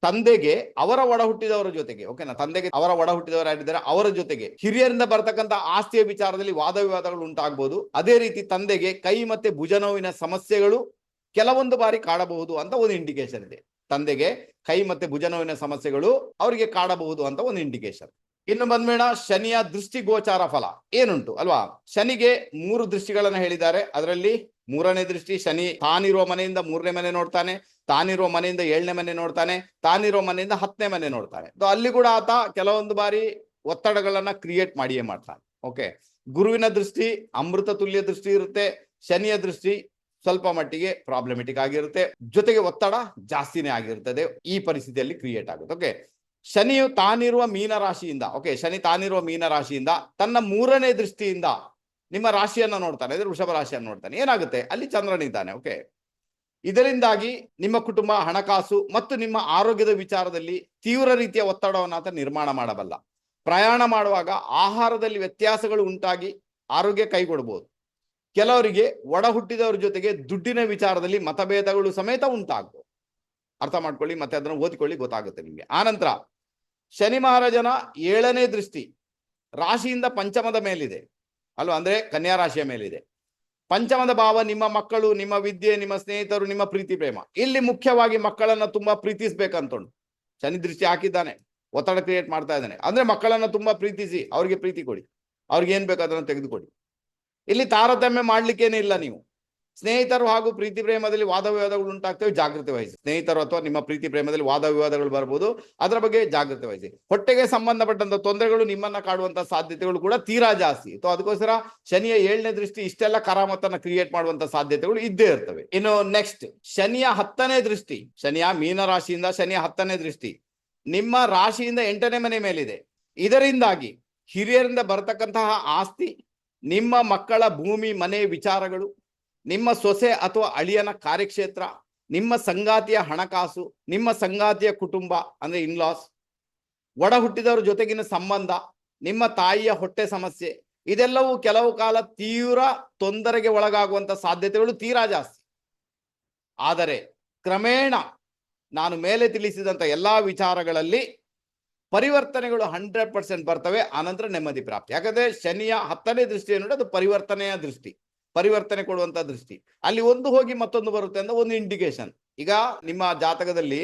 ತಂದೆಗೆ ಅವರ ಒಡ ಹುಟ್ಟಿದವರ ಜೊತೆಗೆ ಓಕೆನಾ ತಂದೆಗೆ ಅವರ ಒಡ ಹುಟ್ಟಿದವರು ಯಾರಿದ್ದಾರೆ ಅವರ ಜೊತೆಗೆ, ಹಿರಿಯರಿಂದ ಬರ್ತಕ್ಕಂಥ ಆಸ್ತಿಯ ವಿಚಾರದಲ್ಲಿ ವಾದ ವಿವಾದಗಳು ಉಂಟಾಗಬಹುದು ಅದೇ ರೀತಿ ತಂದೆಗೆ ಕೈ ಮತ್ತೆ ಭುಜ ನೋವಿನ ಸಮಸ್ಯೆಗಳು ಕೆಲವೊಂದು ಬಾರಿ ಕಾಡಬಹುದು ಅಂತ ಒಂದು ಇಂಡಿಕೇಶನ್ ಇದೆ. ತಂದೆಗೆ ಕೈ ಮತ್ತೆ ಭುಜ ನೋವಿನ ಸಮಸ್ಯೆಗಳು ಅವರಿಗೆ ಕಾಡಬಹುದು ಅಂತ ಒಂದು ಇಂಡಿಕೇಶನ್ ಇನ್ನು ಬಂದ್ಮೇಣ ಶನಿಯ ದೃಷ್ಟಿ ಗೋಚಾರ ಫಲ. ಏನುಂಟು, ಅಲ್ವಾ? ಶನಿಗೆ ಮೂರು ದೃಷ್ಟಿಗಳನ್ನ ಹೇಳಿದ್ದಾರೆ. ಅದರಲ್ಲಿ ಮೂರನೇ ದೃಷ್ಟಿ, ಶನಿ ತಾನಿರುವ ಮನೆಯಿಂದ ಮೂರನೇ ಮನೆ ನೋಡ್ತಾನೆ. ತಾನಿರುವ ಮನೆಯಿಂದ ಏಳನೇ ಮನೆ ನೋಡ್ತಾನೆ, ತಾನಿರೋ ಮನೆಯಿಂದ ಹತ್ತನೇ ಮನೆ ನೋಡ್ತಾನೆ. ಅಲ್ಲಿ ಕೂಡ ಆತ ಕೆಲವೊಂದು ಬಾರಿ ಒತ್ತಡಗಳನ್ನ ಕ್ರಿಯೇಟ್ ಮಾಡಿಯೇ ಮಾಡ್ತಾನೆ. ಓಕೆ ಗುರುವಿನ ದೃಷ್ಟಿ, ಅಮೃತ ತುಲ್ಯ ದೃಷ್ಟಿ ಇರುತ್ತೆ, ಶನಿಯ ದೃಷ್ಟಿ ಸ್ವಲ್ಪ ಮಟ್ಟಿಗೆ ಪ್ರಾಬ್ಲಮೆಟಿಕ್ ಆಗಿರುತ್ತೆ. ಜೊತೆಗೆ ಒತ್ತಡ ಜಾಸ್ತಿನೇ ಆಗಿರುತ್ತದೆ ಈ ಪರಿಸ್ಥಿತಿಯಲ್ಲಿ ಕ್ರಿಯೇಟ್ ಆಗುತ್ತೆ. ಓಕೆ ಶನಿಯು ತಾನಿರುವ ಮೀನ ರಾಶಿಯಿಂದ ಓಕೆ ಶನಿ ತಾನಿರುವ ಮೀನ ರಾಶಿಯಿಂದ ತನ್ನ ಮೂರನೇ ದೃಷ್ಟಿಯಿಂದ ನಿಮ್ಮ ರಾಶಿಯನ್ನ ನೋಡ್ತಾನೆ, ಅಂದ್ರೆ ವೃಷಭ ರಾಶಿಯನ್ನು ನೋಡ್ತಾನೆ. ಏನಾಗುತ್ತೆ? ಅಲ್ಲಿ ಚಂದ್ರನಿದ್ದಾನೆ ಓಕೆ ಇದರಿಂದಾಗಿ ನಿಮ್ಮ ಕುಟುಂಬ, ಹಣಕಾಸು ಮತ್ತು ನಿಮ್ಮ ಆರೋಗ್ಯದ ವಿಚಾರದಲ್ಲಿ ತೀವ್ರ ರೀತಿಯ ಒತ್ತಡವನ್ನು ಆತ ನಿರ್ಮಾಣ ಮಾಡಬಲ್ಲ. ಪ್ರಯಾಣ ಮಾಡುವಾಗ ಆಹಾರದಲ್ಲಿ ವ್ಯತ್ಯಾಸಗಳು ಉಂಟಾಗಿ ಆರೋಗ್ಯ ಕೈಗೊಡಬಹುದು ಕೆಲವರಿಗೆ ಒಡ ಹುಟ್ಟಿದವರ ಜೊತೆಗೆ ದುಡ್ಡಿನ ವಿಚಾರದಲ್ಲಿ ಮತಭೇದಗಳು ಸಮೇತ ಉಂಟಾಗ್ಬೋದು. ಅರ್ಥ ಮಾಡ್ಕೊಳ್ಳಿ, ಮತ್ತೆ ಅದನ್ನು ಓದಿಕೊಳ್ಳಿ, ಗೊತ್ತಾಗುತ್ತೆ ನಿಮಗೆ. ಆನಂತರ ಶನಿ ಮಹಾರಾಜನ ಏಳನೇ ದೃಷ್ಟಿ ರಾಶಿಯಿಂದ ಪಂಚಮದ ಮೇಲಿದೆ. ಅಲ್ವಾ? ಅಂದ್ರೆ ಕನ್ಯಾ ರಾಶಿಯ ಮೇಲಿದೆ. ಪಂಚಮದ ಭಾವ ನಿಮ್ಮ ಮಕ್ಕಳು, ನಿಮ್ಮ ವಿದ್ಯೆ, ನಿಮ್ಮ ಸ್ನೇಹಿತರು, ನಿಮ್ಮ ಪ್ರೀತಿ, ಪ್ರೇಮ. ಇಲ್ಲಿ ಮುಖ್ಯವಾಗಿ ಮಕ್ಕಳನ್ನ ತುಂಬಾ ಪ್ರೀತಿಸ್ಬೇಕಂತಂಡು ಶನಿ ದೃಷ್ಟಿ ಹಾಕಿದ್ದಾನೆ. ಒತ್ತಡ ಕ್ರಿಯೇಟ್ ಮಾಡ್ತಾ ಇದ್ದಾನೆ. ಅಂದ್ರೆ ಮಕ್ಕಳನ್ನ ತುಂಬಾ ಪ್ರೀತಿಸಿ, ಅವ್ರಿಗೆ ಪ್ರೀತಿ ಕೊಡಿ. ಅವ್ರಿಗೆ ಏನ್ ಬೇಕಾದ್ರೂ ತೆಗೆದುಕೊಡಿ. ಇಲ್ಲಿ ತಾರತಮ್ಯ ಮಾಡ್ಲಿಕ್ಕೇನೆ ಇಲ್ಲ ನೀವು. ಸ್ನೇಹಿತರು ಹಾಗೂ ಪ್ರೀತಿ ಪ್ರೇಮದಲ್ಲಿ ವಾದ ವಿವಾದಗಳು ಉಂಟಾಗ್ತವೆ, ಜಾಗೃತಿ ವಹಿಸಿ. ಸ್ನೇಹಿತರು ಅಥವಾ ನಿಮ್ಮ ಪ್ರೀತಿ ಪ್ರೇಮದಲ್ಲಿ ವಾದ ವಿವಾದಗಳು ಬರಬಹುದು, ಅದರ ಬಗ್ಗೆ ಜಾಗೃತಿ ವಹಿಸಿ. ಹೊಟ್ಟೆಗೆ ಸಂಬಂಧಪಟ್ಟಂತ ತೊಂದರೆಗಳು ನಿಮ್ಮನ್ನ ಕಾಡುವಂತ ಸಾಧ್ಯತೆಗಳು ಕೂಡ ತೀರಾ ಜಾಸ್ತಿ. ಸೊ ಅದಕ್ಕೋಸ್ಕರ ಶನಿಯ ಏಳನೇ ದೃಷ್ಟಿ ಇಷ್ಟೆಲ್ಲ ಕರಾಮತ್ತನ್ನ ಕ್ರಿಯೇಟ್ ಮಾಡುವಂತ ಸಾಧ್ಯತೆಗಳು ಇದ್ದೇ ಇರ್ತವೆ. ಇನ್ನು ನೆಕ್ಸ್ಟ್ ಶನಿಯ ಹತ್ತನೇ ದೃಷ್ಟಿ. ಶನಿಯ ಮೀನ ರಾಶಿಯಿಂದ ಶನಿಯ ಹತ್ತನೇ ದೃಷ್ಟಿ. ನಿಮ್ಮ ರಾಶಿಯಿಂದ ಎಂಟನೇ ಮನೆ ಮೇಲಿದೆ. ಇದರಿಂದಾಗಿ ಹಿರಿಯರಿಂದ ಬರತಕ್ಕಂತಹ ಆಸ್ತಿ, ನಿಮ್ಮ ಮಕ್ಕಳ ಭೂಮಿ, ಮನೆ ವಿಚಾರಗಳು ನಿಮ್ಮ ಸೊಸೆ ಅಥವಾ ಅಳಿಯನ ಕಾರ್ಯಕ್ಷೇತ್ರ, ನಿಮ್ಮ ಸಂಗಾತಿಯ ಹಣಕಾಸು, ನಿಮ್ಮ ಸಂಗಾತಿಯ ಕುಟುಂಬ, ಅಂದ್ರೆ ಇನ್ಲಾಸ್ ಒಡ ಹುಟ್ಟಿದವರ ಜೊತೆಗಿನ ಸಂಬಂಧ, ನಿಮ್ಮ ತಾಯಿಯ ಹೊಟ್ಟೆ ಸಮಸ್ಯೆ, ಇದೆಲ್ಲವೂ ಕೆಲವು ಕಾಲ ತೀವ್ರ ತೊಂದರೆಗೆ ಒಳಗಾಗುವಂತ ಸಾಧ್ಯತೆಗಳು ತೀರಾ ಜಾಸ್ತಿ. ಆದರೆ ಕ್ರಮೇಣ ನಾನು ಮೇಲೆ ತಿಳಿಸಿದಂತ ಎಲ್ಲಾ ವಿಚಾರಗಳಲ್ಲಿ ಪರಿವರ್ತನೆಗಳು ಹಂಡ್ರೆಡ್ ಪರ್ಸೆಂಟ್ ಬರ್ತವೆ, ಆನಂತರ ನೆಮ್ಮದಿ ಪ್ರಾಪ್ತಿ. ಯಾಕಂದ್ರೆ ಶನಿಯ ಹತ್ತನೇ ದೃಷ್ಟಿ ನೋಡಿ ಅದು ಪರಿವರ್ತನೆಯ ದೃಷ್ಟಿ. ಪರಿವರ್ತನೆ ಕೊಡುವಂತ ದೃಷ್ಟಿ. ಅಲ್ಲಿ ಒಂದು ಹೋಗಿ ಮತ್ತೊಂದು ಬರುತ್ತೆ ಅಂತ ಒಂದು ಇಂಡಿಕೇಶನ್ ಈಗ ನಿಮ್ಮ ಜಾತಕದಲ್ಲಿ